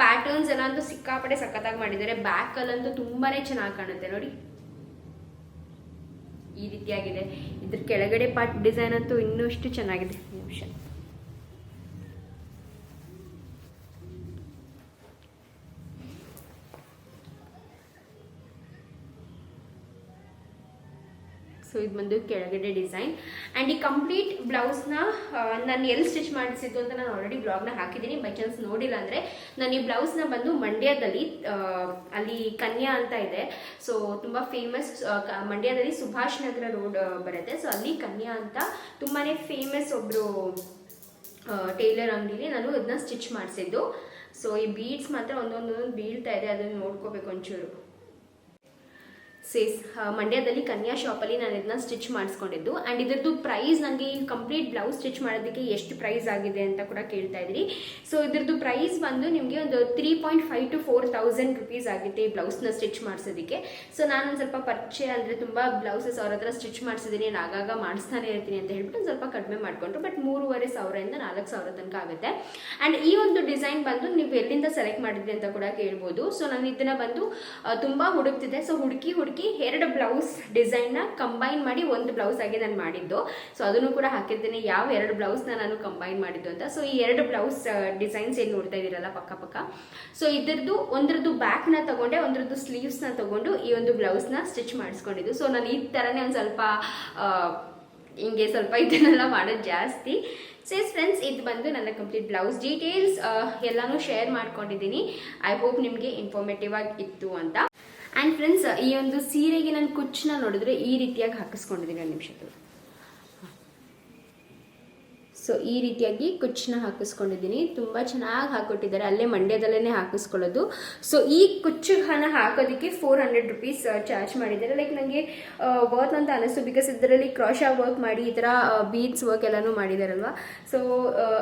S1: ಪ್ಯಾಟರ್ನ್ಸ್ ಎಲ್ಲ ಅಂತೂ ಸಿಕ್ಕಾಪಟ್ಟೆ ಸಖತ್ತಾಗಿ ಮಾಡಿದ್ದಾರೆ. ಬ್ಯಾಕಲ್ಲಂತೂ ತುಂಬಾನೇ ಚೆನ್ನಾಗಿ ಕಾಣುತ್ತೆ ನೋಡಿ. ಈ ರೀತಿಯಾಗಿದೆ. ಇದ್ರ ಕೆಳಗಡೆ ಪಾರ್ಟ್ ಡಿಸೈನ್ ಅಂತೂ ಇನ್ನಷ್ಟು ಚೆನ್ನಾಗಿದೆ. ನಿಮಿಷ. ಸೊ ಇದು ಬಂದು ಕೆಳಗಡೆ ಡಿಸೈನ್ ಆ್ಯಂಡ್ ಈ ಕಂಪ್ಲೀಟ್ ಬ್ಲೌಸ್ನ ನಾನು ಎಲ್ಲಿ ಸ್ಟಿಚ್ ಮಾಡಿಸಿದ್ದು ಅಂತ ನಾನು ಆಲ್ರೆಡಿ ಬ್ಲಾಗ್ನ ಹಾಕಿದ್ದೀನಿ. ಬೈ ಚಾನ್ಸ್ ನೋಡಿಲ್ಲ ಅಂದರೆ, ನಾನು ಈ ಬ್ಲೌಸ್ನ ಬಂದು ಮಂಡ್ಯದಲ್ಲಿ ಅಲ್ಲಿ ಕನ್ಯಾ ಅಂತ ಇದೆ. ಸೊ ತುಂಬ ಫೇಮಸ್ ಮಂಡ್ಯದಲ್ಲಿ ಸುಭಾಷ್ ನಗರ ರೋಡ್ ಬರುತ್ತೆ. ಸೊ ಅಲ್ಲಿ ಕನ್ಯಾ ಅಂತ ತುಂಬಾ ಫೇಮಸ್ ಒಬ್ಬರು ಟೈಲರ್ ಅಂಗಡಿಲಿ ನಾನು ಅದನ್ನ ಸ್ಟಿಚ್ ಮಾಡಿಸಿದ್ದು. ಸೊ ಈ ಬೀಡ್ಸ್ ಮಾತ್ರ ಒಂದೊಂದೊಂದು ಬೀಳ್ತಾ ಇದೆ. ಅದನ್ನು ನೋಡ್ಕೋಬೇಕು ಒಂಚೂರು. ಸೇಸ್ ಮಂಡ್ಯದಲ್ಲಿ ಕನ್ಯಾ ಶಾಪಲ್ಲಿ ನಾನು ಇದನ್ನ ಸ್ಟಿಚ್ ಮಾಡಿಸ್ಕೊಂಡಿದ್ದು. ಆ್ಯಂಡ್ ಇದರದ್ದು ಪ್ರೈಸ್ ನನಗೆ ಈ ಕಂಪ್ಲೀಟ್ ಬ್ಲೌಸ್ ಸ್ಟಿಚ್ ಮಾಡೋದಕ್ಕೆ ಎಷ್ಟು ಪ್ರೈಸ್ ಆಗಿದೆ ಅಂತ ಕೂಡ ಕೇಳ್ತಾ ಇದ್ದೀರಿ ಸೊ ಇದ್ರದ್ದು ಪ್ರೈಸ್ ಬಂದು ನಿಮಗೆ ಒಂದು three point five to four thousand rupees ಆಗುತ್ತೆ ಈ ಬ್ಲೌಸ್ನ ಸ್ಟಿಚ್ ಮಾಡಿಸೋದಕ್ಕೆ. ಸೊ ನಾನು ಒಂದು ಸ್ವಲ್ಪ ಪರಿಚಯ ಅಂದರೆ ತುಂಬ ಬ್ಲೌಸಸ್ ಅವ್ರ ಹತ್ರ ಸ್ಟಿಚ್ ಮಾಡಿಸಿದ್ದೀನಿ ನಾನು ಆಗಾಗ ಮಾಡಿಸ್ತಾನೆ ಇರ್ತೀನಿ ಅಂತ ಹೇಳ್ಬಿಟ್ಟು ಸ್ವಲ್ಪ ಕಡಿಮೆ ಮಾಡಿಕೊಂಡ್ರು. ಬಟ್ ಮೂರುವರೆ ಸಾವಿರದಿಂದ ನಾಲ್ಕು ಸಾವಿರ ತನಕ ಆಗುತ್ತೆ. ಆ್ಯಂಡ್ ಈ ಒಂದು ಡಿಸೈನ್ ಬಂದು ನೀವು ಎಲ್ಲಿಂದ ಸೆಲೆಕ್ಟ್ ಮಾಡಿದ್ರಿ ಅಂತ ಕೂಡ ಕೇಳ್ಬೋದು. ಸೊ ನಾನು ಇದನ್ನ ಬಂದು ತುಂಬ ತುಂಬಾ ಹುಡುಕ್ತಿದ್ದೆ. ಸೊ ಹುಡುಕಿ ಹುಡುಕಿ ಎರಡು ಬ್ಲೌಸ್ ಡಿಸೈನ್ನ ಕಂಬೈನ್ ಮಾಡಿ ಒಂದು ಬ್ಲೌಸ್ ಆಗಿ ನಾನು ಮಾಡಿದ್ದು. ಸೊ ಅದನ್ನು ಕೂಡ ಹಾಕಿದ್ದೀನಿ ಯಾವ ಎರಡು ಬ್ಲೌಸ್ನ ನಾನು ಕಂಬೈನ್ ಮಾಡಿದ್ದು ಅಂತ. ಸೊ ಈ ಎರಡು ಬ್ಲೌಸ್ ಡಿಸೈನ್ಸ್ ಏನು ನೋಡ್ತಾ ಇದ್ದೀರಲ್ಲ ಪಕ್ಕ ಪಕ್ಕ. ಸೊ ಇದ್ರದ್ದು ಒಂದ್ರದ್ದು ಬ್ಯಾಕ್ನ ತಗೊಂಡೆ, ಒಂದ್ರದ್ದು ಸ್ಲೀವ್ಸ್ನ ತಗೊಂಡು ಈ ಒಂದು ಬ್ಲೌಸ್ನ ಸ್ಟಿಚ್ ಮಾಡಿಸ್ಕೊಂಡಿದ್ದು. ಸೊ ನಾನು ಈ ಥರನೇ ಒಂದು ಸ್ವಲ್ಪ ಹಿಂಗೆ ಸ್ವಲ್ಪ ಇದನ್ನೆಲ್ಲ ಮಾಡೋದು ಜಾಸ್ತಿ. ಸೇಸ್ ಫ್ರೆಂಡ್ಸ್ ಇದು ಬಂದು ನನ್ನ ಕಂಪ್ಲೀಟ್ ಬ್ಲೌಸ್ ಡೀಟೇಲ್ಸ್ ಎಲ್ಲನೂ ಶೇರ್ ಮಾಡ್ಕೊಂಡಿದ್ದೀನಿ. ಐ ಹೋಪ್ ನಿಮಗೆ ಇನ್ಫಾರ್ಮೇಟಿವ್ ಆಗಿ ಇತ್ತು ಅಂತ. ಆ್ಯಂಡ್ ಫ್ರೆಂಡ್ಸ್ ಈ ಒಂದು ಸೀರೆಗೆ ನಾನು ಕುಚ್ಚನ್ನ ನೋಡಿದ್ರೆ ಈ ರೀತಿಯಾಗಿ ಹಾಕಿಸ್ಕೊಂಡಿದ್ದೀನಿ ಒಂದು ನಿಮಿಷದ್ದು ಸೊ ಈ ರೀತಿಯಾಗಿ ಕುಚ್ಚನ್ನ ಹಾಕಿಸ್ಕೊಂಡಿದ್ದೀನಿ. ತುಂಬ ಚೆನ್ನಾಗಿ ಹಾಕೊಟ್ಟಿದ್ದಾರೆ ಅಲ್ಲೇ ಮಂಡ್ಯದಲ್ಲೇ ಹಾಕಿಸ್ಕೊಳ್ಳೋದು. ಸೊ ಈ ಕುಚ್ಚು ಹಣ ಹಾಕೋದಕ್ಕೆ ಫೋರ್ ಹಂಡ್ರೆಡ್ ರುಪೀಸ್ ಚಾರ್ಜ್ ಮಾಡಿದ್ದಾರೆ. ಲೈಕ್ ನನಗೆ ವರ್ತ್ ಅಂತ ಅನಿಸ್ತು ಬಿಕಾಸ್ ಇದರಲ್ಲಿ ಕ್ರಾಶಾ ವರ್ಕ್ ಮಾಡಿ ಈ ಥರ ಬೀಡ್ಸ್ ವರ್ಕ್ ಎಲ್ಲನೂ ಮಾಡಿದಾರಲ್ವ? ಸೊ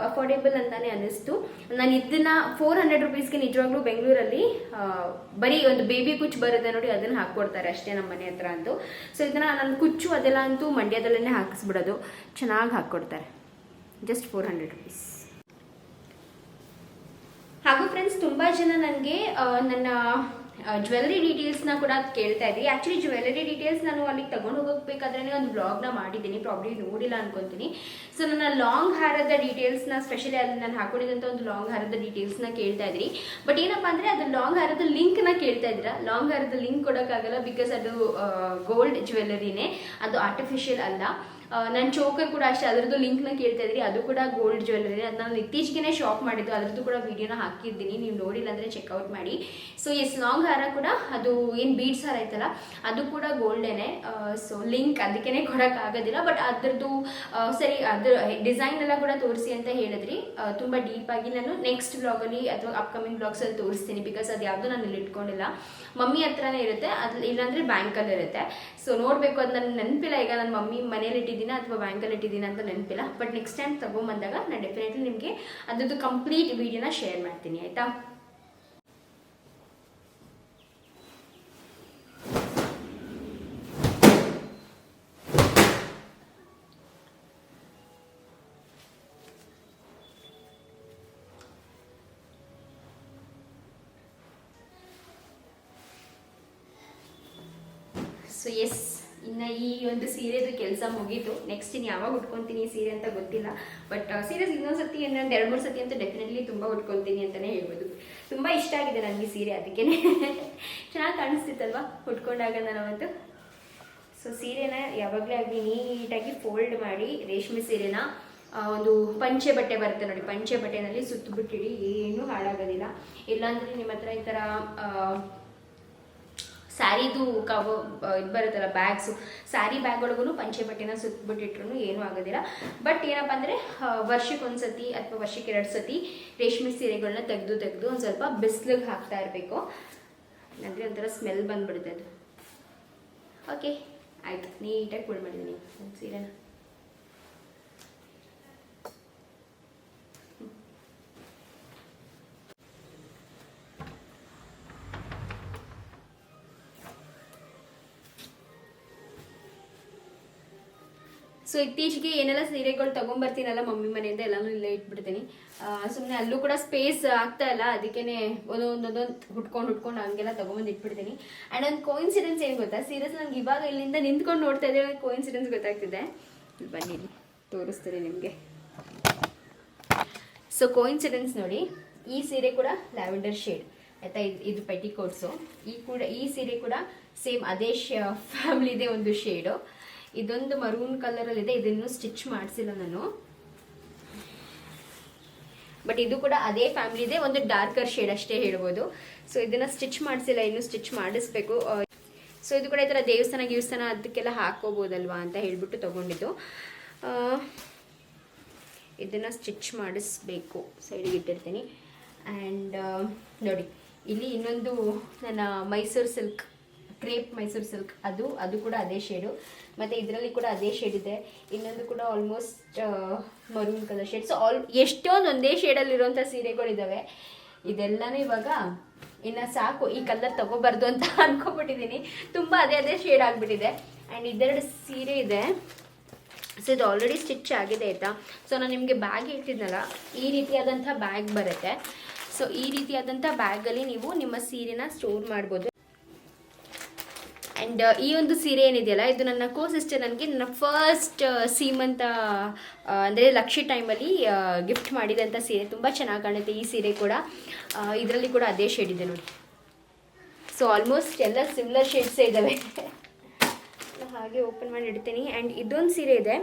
S1: ಅಫೋರ್ಡೆಬಲ್ ಅಂತಾನೆ ಅನ್ನಿಸ್ತು ನಾನು ಇದನ್ನ ಫೋರ್ ಹಂಡ್ರೆಡ್ ರುಪೀಸ್ಗೆ ನಿಜವಾಗ್ಲೂ ಬೆಂಗಳೂರಲ್ಲಿ ಆ, ಬರೀ ಒಂದು ಬೇಬಿ ಕುಚ್ಚು ಬರುತ್ತೆ ನೋಡಿ ಅದನ್ನು ಹಾಕ್ಕೊಡ್ತಾರೆ ಅಷ್ಟೇ ನಮ್ಮ ಮನೆ ಹತ್ರ ಅಂತೂ. ಸೊ ಇದನ್ನ ನನ್ನ ಕುಚ್ಚು ಅದೆಲ್ಲ ಅಂತೂ ಮಂಡ್ಯದಲ್ಲೇ ಹಾಕಿಸ್ಬಿಡೋದು. ಚೆನ್ನಾಗಿ ಹಾಕ್ಕೊಡ್ತಾರೆ. ಜಸ್ಟ್ ಫೋರ್ ಹಂಡ್ರೆಡ್ ರುಪೀಸ್ ಹಾಗೂ ಫ್ರೆಂಡ್ಸ್ ತುಂಬ ಜನ ನನಗೆ ನನ್ನ ಜ್ಯುವೆಲ್ಲರಿ ಡೀಟೇಲ್ಸ್ನ ಕೂಡ ಕೇಳ್ತಾ ಇದ್ರಿ. ಆ್ಯಕ್ಚುಲಿ ಜ್ಯುವೆಲ್ಲರಿ ಡೀಟೇಲ್ಸ್ ನಾನು ಅಲ್ಲಿಗೆ ತಗೊಂಡು ಹೋಗಬೇಕಾದ್ರೆ ಒಂದು ಬ್ಲಾಗ್ನ ಮಾಡಿದ್ದೀನಿ. ಪ್ರಾಬ್ಲಿ ನೋಡಿಲ್ಲ ಅನ್ಕೊತೀನಿ. ಸೊ ನನ್ನ ಲಾಂಗ್ ಹಾರದ ಡೀಟೇಲ್ಸ್ನ ಸ್ಪೆಷಲಿ ಅಲ್ಲಿ ನಾನು ಹಾಕೊಂಡಿದ್ದಂಥ ಒಂದು ಲಾಂಗ್ ಹಾರದ ಡೀಟೇಲ್ಸ್ನ ಕೇಳ್ತಾ ಇದ್ರಿ. ಬಟ್ ಏನಪ್ಪ ಅಂದರೆ, ಅದು ಲಾಂಗ್ ಹಾರದ ಲಿಂಕ್ನ ಕೇಳ್ತಾ ಇದ್ದೀರಾ? ಲಾಂಗ್ ಹಾರದ ಲಿಂಕ್ ಕೊಡೋಕ್ಕಾಗಲ್ಲ ಬಿಕಾಸ್ ಅದು ಗೋಲ್ಡ್ ಜ್ಯುವೆಲ್ಲರಿನೇ ಅದು ಆರ್ಟಿಫಿಷಿಯಲ್ ಅಲ್ಲ. ನನ್ನ ಚೋಕರ್ ಕೂಡ ಅಷ್ಟೇ, ಅದರದ್ದು ಲಿಂಕ್ನ ಕೇಳ್ತಾ ಇದ್ರಿ, ಅದು ಕೂಡ ಗೋಲ್ಡ್ ಜ್ಯುವೆಲ್ಲರಿ ಅದು ನಾನು ಇತ್ತೀಚೆಗೆ ಶಾಪ್ ಮಾಡಿದ್ದು, ಅದರದ್ದು ಕೂಡ ವೀಡಿಯೋನ ಹಾಕಿದ್ದೀನಿ, ನೀವು ನೋಡಿಲ್ಲ ಅಂದರೆ ಚೆಕ್ಔಟ್ ಮಾಡಿ. ಸೊ ಎಸ್ ಲಾಂಗ್ ಹಾರ ಕೂಡ, ಅದು ಏನು ಬೀಡ್ಸ್ ಹಾರ ಐತಲ್ಲ ಅದು ಕೂಡ ಗೋಲ್ಡೇನೆ ಸೊ ಲಿಂಕ್ ಅದಕ್ಕೇ ಕೊಡೋಕ್ಕಾಗೋದಿಲ್ಲ ಬಟ್ ಅದರದ್ದು ಸರಿ, ಅದ್ರ ಡಿಸೈನ್ ಎಲ್ಲ ಕೂಡ ತೋರಿಸಿ ಅಂತ ಹೇಳಿದ್ರಿ. ತುಂಬ ಡೀಪಾಗಿ ನಾನು ನೆಕ್ಸ್ಟ್ ಬ್ಲಾಗಲ್ಲಿ ಅಥವಾ ಅಪ್ಕಮಿಂಗ್ ಬ್ಲಾಗ್ಸಲ್ಲಿ ತೋರಿಸ್ತೀನಿ ಬಿಕಾಸ್ ಅದು ಯಾವುದು ನಾನು ಇಲ್ಲಿ ಇಟ್ಕೊಂಡಿಲ್ಲ. ಮಮ್ಮಿ ಹತ್ರನೇ ಇರುತ್ತೆ, ಅದು ಇಲ್ಲಾಂದರೆ ಬ್ಯಾಂಕಲ್ಲಿ ಇರುತ್ತೆ ಸೊ ನೋಡಬೇಕು ಅದು ನನ್ನ ನೆನಪಿಲ್ಲ, ಈಗ ನನ್ನ ಮಮ್ಮಿ ಮನೇಲಿ ಇಟ್ಟಿದ್ದೀನ ಅಥವಾ ಬ್ಯಾಂಕಲ್ಲಿ ಇಟ್ಟಿದ್ದೀನ ಅಂತ ನೆನಪಿಲ್ಲ. ಬಟ್ ನೆಕ್ಸ್ಟ್ ಟೈಮ್ ತಗೊಂಬಂದಾಗ, ನಾನು ಡೆಫಿನೆಟ್ಲಿ ನಿಮಗೆ ಅದ್ರದ್ದು ಕಂಪ್ಲೀಟ್ ವಿಡಿಯೋನ ಶೇರ್ ಮಾಡ್ತೀನಿ, ಆಯಿತಾ ಸೊ ಎಸ್ ಈ ಒಂದು ಸೀರೆದು ಕೆಲಸ ಮುಗೀತು. ನೆಕ್ಸ್ಟ್ ಇನ್ನು ಯಾವಾಗ ಉಟ್ಕೊತೀನಿ ಸೀರೆ ಅಂತ ಗೊತ್ತಿಲ್ಲ. ಬಟ್ ಸೀರೆ ಇನ್ನೊಂದು ಸತಿ ಇನ್ನೊಂದು ಎರಡು ಮೂರು ಸತಿ ಅಂತ ಡೆಫಿನೆಟ್ಲಿ ತುಂಬ ಉಟ್ಕೊತೀನಿ ಅಂತಲೇ ಹೇಳ್ಬೋದು. ತುಂಬ ಇಷ್ಟ ಆಗಿದೆ ನನಗೆ ಸೀರೆ ಅದಕ್ಕೇ <laughs> ಚೆನ್ನಾಗಿ ಕಾಣಿಸ್ತಿತ್ತಲ್ವಾ? ಉಟ್ಕೊಂಡಾಗ ನಾನು ಅವತ್ತು. ಸೊ ಸೀರೆನ ಯಾವಾಗಲೇ ಆಗಲಿ ನೀಟಾಗಿ ಫೋಲ್ಡ್ ಮಾಡಿ ರೇಷ್ಮೆ ಸೀರೆನ ಒಂದು ಪಂಚೆ ಬಟ್ಟೆ ಬರುತ್ತೆ ನೋಡಿ. ಪಂಚೆ ಬಟ್ಟೆನಲ್ಲಿ ಸುತ್ತಬಿಟ್ಟಿಡಿ ಏನೂ ಹಾಳಾಗೋದಿಲ್ಲ. ಇಲ್ಲಾಂದರೆ ನಿಮ್ಮ ಹತ್ರ ಈ ಥರ ಸ್ಯಾರಿದು ಕವ ಇದು ಬರುತ್ತಲ್ಲ ಬ್ಯಾಗ್ಸು ಸ್ಯಾರಿ ಬ್ಯಾಗ್ ಒಳಗೂ ಪಂಚೆ ಬಟ್ಟೆನ ಸುತ್ತಿಬಿಟ್ಟಿಟ್ರು ಏನೂ ಆಗೋದಿಲ್ಲ. ಬಟ್ ಏನಪ್ಪ ಅಂದರೆ ವರ್ಷಕ್ಕೊಂದ್ಸತಿ ಅಥವಾ ವರ್ಷಕ್ಕೆ ಎರಡು ಸತಿ ರೇಷ್ಮೆ ಸೀರೆಗಳನ್ನ ತೆಗೆದು ತೆಗೆದು ಒಂದು ಸ್ವಲ್ಪ ಬಿಸಿಲಿಗೆ ಹಾಕ್ತಾ ಇರಬೇಕು. ಅಂದರೆ ಒಂಥರ ಸ್ಮೆಲ್ ಬಂದ್ಬಿಡುತ್ತೆ ಅದು. ಓಕೆ ಆಯಿತು. ನೀಟಾಗಿ ಕೂಡ ಮಾಡಿದ್ದೀನಿ ಒಂದು ಸೀರೆನ. ಸೊ ಇತ್ತೀಚೆಗೆ ಏನೆಲ್ಲ ಸೀರೆಗಳು ತೊಗೊಂಬರ್ತೀನಲ್ಲ ಮಮ್ಮಿ ಮನೆಯಿಂದ ಎಲ್ಲಾನು ಇಲ್ಲೇ ಇಟ್ಬಿಡ್ತೀನಿ. ಸುಮ್ಮನೆ ಅಲ್ಲೂ ಕೂಡ ಸ್ಪೇಸ್ ಆಗ್ತಾ ಇಲ್ಲ. ಅದಕ್ಕೇನೆ ಒಂದೊಂದೊಂದೊಂದು ಹುಟ್ಕೊಂಡು ಹುಟ್ಕೊಂಡು ಹಂಗೆಲ್ಲ ತೊಗೊಂಬಂದು ಇಟ್ಬಿಡ್ತೀನಿ. ಆ್ಯಂಡ್ ಒಂದು ಕೋಇನ್ಸಿಡೆನ್ಸ್ ಏನು ಗೊತ್ತಾ? ಸೀರಿಯಸ್ ನಂಗೆ ಇವಾಗ ಇಲ್ಲಿಂದ ನಿಂತ್ಕೊಂಡು ನೋಡ್ತಾ ಇದ್ದೆ ನನಗೆ ಕೋಇನ್ಸಿಡೆನ್ಸ್ ಗೊತ್ತಾಗ್ತಿದೆ. ಬನ್ನಿ ತೋರಿಸ್ತೀನಿ ನಿಮಗೆ. ಸೊ ಕೋಇನ್ಸಿಡೆನ್ಸ್ ನೋಡಿ, ಈ ಸೀರೆ ಕೂಡ ಲ್ಯಾವೆಂಡರ್ ಶೇಡ್. ಆಯ್ತಾ? ಇದು ಇದು ಪೆಟಿಕೋಟ್ಸು ಈ ಕೂಡ, ಈ ಸೀರೆ ಕೂಡ ಸೇಮ್ ಅದೇ ಫ್ಯಾಮಿಲಿದೆ ಒಂದು ಶೇಡು. ಇದೊಂದು ಮರೂನ್ ಕಲರಲ್ಲಿದೆ ಇದನ್ನು ಸ್ಟಿಚ್ ಮಾಡಿಸಿಲ್ಲ ನಾನು. ಬಟ್ ಇದು ಕೂಡ ಅದೇ ಫ್ಯಾಮಿಲಿ ಇದೆ, ಒಂದು ಡಾರ್ಕರ್ ಶೇಡ್ ಅಷ್ಟೇ ಹೇಳ್ಬೋದು. ಸೊ ಇದನ್ನ ಸ್ಟಿಚ್ ಮಾಡಿಸಿಲ್ಲ, ಇನ್ನು ಸ್ಟಿಚ್ ಮಾಡಿಸ್ಬೇಕು. ಸೊ ಇದು ಕೂಡ ಈ ಥರ ದೇವಸ್ಥಾನ, ಗಿವಸ್ಥಾನ ಅದಕ್ಕೆಲ್ಲ ಹಾಕೋಬೋದಲ್ವಾ ಅಂತ ಹೇಳ್ಬಿಟ್ಟು ತೊಗೊಂಡಿದ್ದು. ಇದನ್ನು ಸ್ಟಿಚ್ ಮಾಡಿಸ್ಬೇಕು, ಸೈಡಿಗೆ ಇಟ್ಟಿರ್ತೀನಿ. ಆ್ಯಂಡ್ ನೋಡಿ, ಇಲ್ಲಿ ಇನ್ನೊಂದು ನನ್ನ Mysore silk crepe Mysore silk ಅದು ಅದು ಕೂಡ ಅದೇ ಶೇಡು ಮತ್ತು ಇದರಲ್ಲಿ ಕೂಡ ಅದೇ ಶೇಡ್ ಇದೆ. ಇನ್ನೊಂದು ಕೂಡ almost maroon colour shade so all ಎಷ್ಟೊಂದು ಒಂದೇ ಶೇಡಲ್ಲಿರುವಂಥ ಸೀರೆಗಳಿದ್ದಾವೆ ಇದೆಲ್ಲನೂ ಇವಾಗ ಇನ್ನು ಸಾಕು, ಈ ಕಲರ್ ತಗೋಬಾರ್ದು ಅಂತ <laughs> ಅನ್ಕೊಬಿಟ್ಟಿದ್ದೀನಿ ತುಂಬ ಅದೇ ಅದೇ ಶೇಡ್ ಆಗಿಬಿಟ್ಟಿದೆ. ಆ್ಯಂಡ್ ಇದೆರಡು ಸೀರೆ ಇದೆ. ಸೊ ಇದು ಆಲ್ರೆಡಿ ಸ್ಟಿಚ್ ಆಗಿದೆ, ಆಯಿತಾ? ಸೊ ನಾನು ನಿಮಗೆ ಬ್ಯಾಗ್ ಇಟ್ಟಿದ್ನಲ್ಲ ಈ ರೀತಿಯಾದಂಥ ಬ್ಯಾಗ್ ಬರುತ್ತೆ. ಸೊ ಈ ರೀತಿಯಾದಂಥ ಬ್ಯಾಗಲ್ಲಿ ನೀವು ನಿಮ್ಮ ಸೀರೆನ ಸ್ಟೋರ್ ಮಾಡ್ಬೋದು. ಆ್ಯಂಡ್ ಈ ಒಂದು ಸೀರೆ ಏನಿದೆಯಲ್ಲ, ಇದು ನನ್ನ ಕೋ ಸಿಸ್ಟರ್ ನನಗೆ ನನ್ನ ಫಸ್ಟ್ ಸೀಮಂತ ಅಂದರೆ ಲಕ್ಷಿ ಟೈಮಲ್ಲಿ ಗಿಫ್ಟ್ ಮಾಡಿದಂಥ ಸೀರೆ. ತುಂಬ ಚೆನ್ನಾಗಿ ಕಾಣುತ್ತೆ ಈ ಸೀರೆ ಕೂಡ. ಇದರಲ್ಲಿ ಕೂಡ ಅದೇ ಶೇಡ್ ಇದೆ ನೋಡಿ. ಸೊ ಆಲ್ಮೋಸ್ಟ್ ಎಲ್ಲ ಸಿಮ್ಲರ್ ಶೇಡ್ಸೇ ಇದ್ದಾವೆ ಹಾಗೆ ಓಪನ್ ಮಾಡಿ ಇಡ್ತೀನಿ. ಆ್ಯಂಡ್ ಇದೊಂದು ಸೀರೆ ಇದೆ.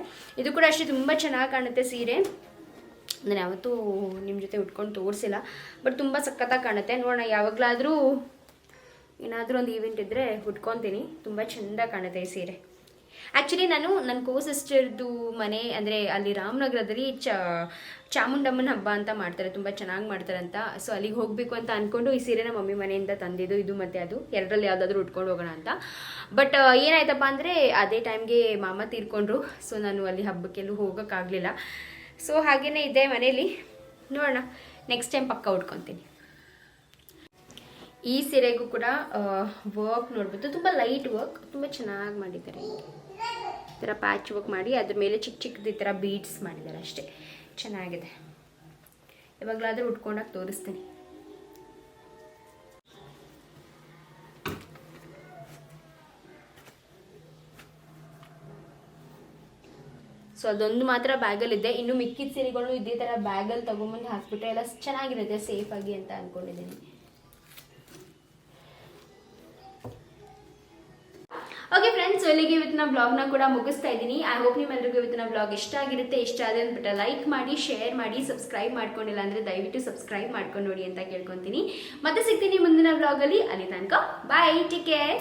S1: ಇದು ಕೂಡ ಅಷ್ಟೇ ತುಂಬ ಚೆನ್ನಾಗಿ ಕಾಣುತ್ತೆ ಸೀರೆ. ನಾನು ಯಾವತ್ತೂ ನಿಮ್ಮ ಜೊತೆ ಉಟ್ಕೊಂಡು ತೋರಿಸಿಲ್ಲ. ಬಟ್ ತುಂಬ ಸಖತ್ತಾಗಿ ಕಾಣುತ್ತೆ. ನೋಡೋಣ, ಯಾವಾಗಲಾದರೂ ಏನಾದರೂ ಒಂದು ಈವೆಂಟ್ ಇದ್ದರೆ ಹುಡ್ಕೊತೀನಿ. ತುಂಬ ಚೆಂದ ಕಾಣುತ್ತೆ ಈ ಸೀರೆ. ಆ್ಯಕ್ಚುಲಿ ನಾನು ನನ್ನ ಕೋ ಸಿಸ್ಟರ್ದು ಮನೆ, ಅಂದರೆ ಅಲ್ಲಿ ರಾಮನಗರದಲ್ಲಿ ಚ, ಚಾಮುಂಡಮ್ಮನ ಹಬ್ಬ ಅಂತ ಮಾಡ್ತಾರೆ. ತುಂಬ ಚೆನ್ನಾಗಿ ಮಾಡ್ತಾರೆ ಅಂತ. ಸೊ ಅಲ್ಲಿಗೆ ಹೋಗಬೇಕು ಅಂತ ಅಂದ್ಕೊಂಡು ಈ ಸೀರೆನ ಮಮ್ಮಿ ಮನೆಯಿಂದ ತಂದಿದ್ದು. ಇದು ಮತ್ತು ಅದು. ಎರಡರಲ್ಲಿ ಯಾವುದಾದ್ರೂ ಉಟ್ಕೊಂಡು ಹೋಗೋಣ ಅಂತ. ಬಟ್ ಏನಾಯ್ತಪ್ಪ ಅಂದರೆ ಅದೇ ಟೈಮ್ಗೆ ಮಾಮ ತೀರ್ಕೊಂಡ್ರು. ಸೊ ನಾನು ಅಲ್ಲಿ ಹಬ್ಬಕ್ಕೆಲ್ಲೂ ಹೋಗೋಕ್ಕಾಗಲಿಲ್ಲ. ಸೊ ಹಾಗೇ ಇದೆ ಮನೇಲಿ. ನೋಡೋಣ. ನೆಕ್ಸ್ಟ್ ಟೈಮ್ ಪಕ್ಕ ಉಟ್ಕೊತೀನಿ. ಈ ಸೀರೆಗೂ ಕೂಡ ವರ್ಕ್ ನೋಡ್ಬೋದು ತುಂಬ ಲೈಟ್ ವರ್ಕ್ ತುಂಬ ಚೆನ್ನಾಗಿ ಮಾಡಿದ್ದಾರೆ. ಈ ಥರ ಪ್ಯಾಚ್ ವರ್ಕ್ ಮಾಡಿ ಅದ್ರ ಮೇಲೆ ಚಿಕ್ಕ ಚಿಕ್ಕದು ಈ ಥರ ಬೀಡ್ಸ್ ಮಾಡಿದ್ದಾರೆ ಅಷ್ಟೇ. ಚೆನ್ನಾಗಿದೆ. ಯಾವಾಗಲಾದರೂ ಉಟ್ಕೊಂಡಾಗ ತೋರಿಸ್ತೀನಿ. ಸೊ ಅದೊಂದು ಮಾತ್ರ ಬ್ಯಾಗಲ್ಲಿದೆ. ಇನ್ನು ಮಿಕ್ಕಿದ ಸೀರೆಗಳು ಇದೇ ಥರ ಬ್ಯಾಗಲ್ಲಿ ತೊಗೊಂಬಂದು ಹಾಕ್ಬಿಟ್ರೆ ಎಲ್ಲ ಚೆನ್ನಾಗಿರುತ್ತೆ ಸೇಫಾಗಿ ಅಂತ ಅಂದ್ಕೊಂಡಿದ್ದೀನಿ ಫ್ರೆಂಡ್ಸ್ ಇಲ್ಲಿಗೆ ಇವತ್ತಿನ ಬ್ಲಾಗ್ನ ಕೂಡ ಮುಗಿಸ್ತಾ ಇದ್ದೀನಿ. ಐ ಹೋಪ್ ನಿಮ್ಮೆಲ್ಲರಿಗೂ ಇವತ್ತಿನ ಬ್ಲಾಗ್ ಇಷ್ಟ ಆಗಿರುತ್ತೆ. ಇಷ್ಟ ಆದ್ರೆ ಅಂದ್ಬಿಟ್ಟು ಲೈಕ್ ಮಾಡಿ ಶೇರ್ ಮಾಡಿ ಸಬ್ಸ್ಕ್ರೈಬ್ ಮಾಡ್ಕೊಂಡಿಲ್ಲ ಅಂದರೆ ದಯವಿಟ್ಟು ಸಬ್ಸ್ಕ್ರೈಬ್ ಮಾಡ್ಕೊಂಡು ನೋಡಿ ಅಂತ ಕೇಳ್ಕೊತೀನಿ. ಮತ್ತೆ ಸಿಗ್ತೀನಿ ಮುಂದಿನ ಬ್ಲಾಗಲ್ಲಿ ಅಲ್ಲಿ. ತನಕ ಬಾಯ್ ಟೇಕ್ ಕೇರ್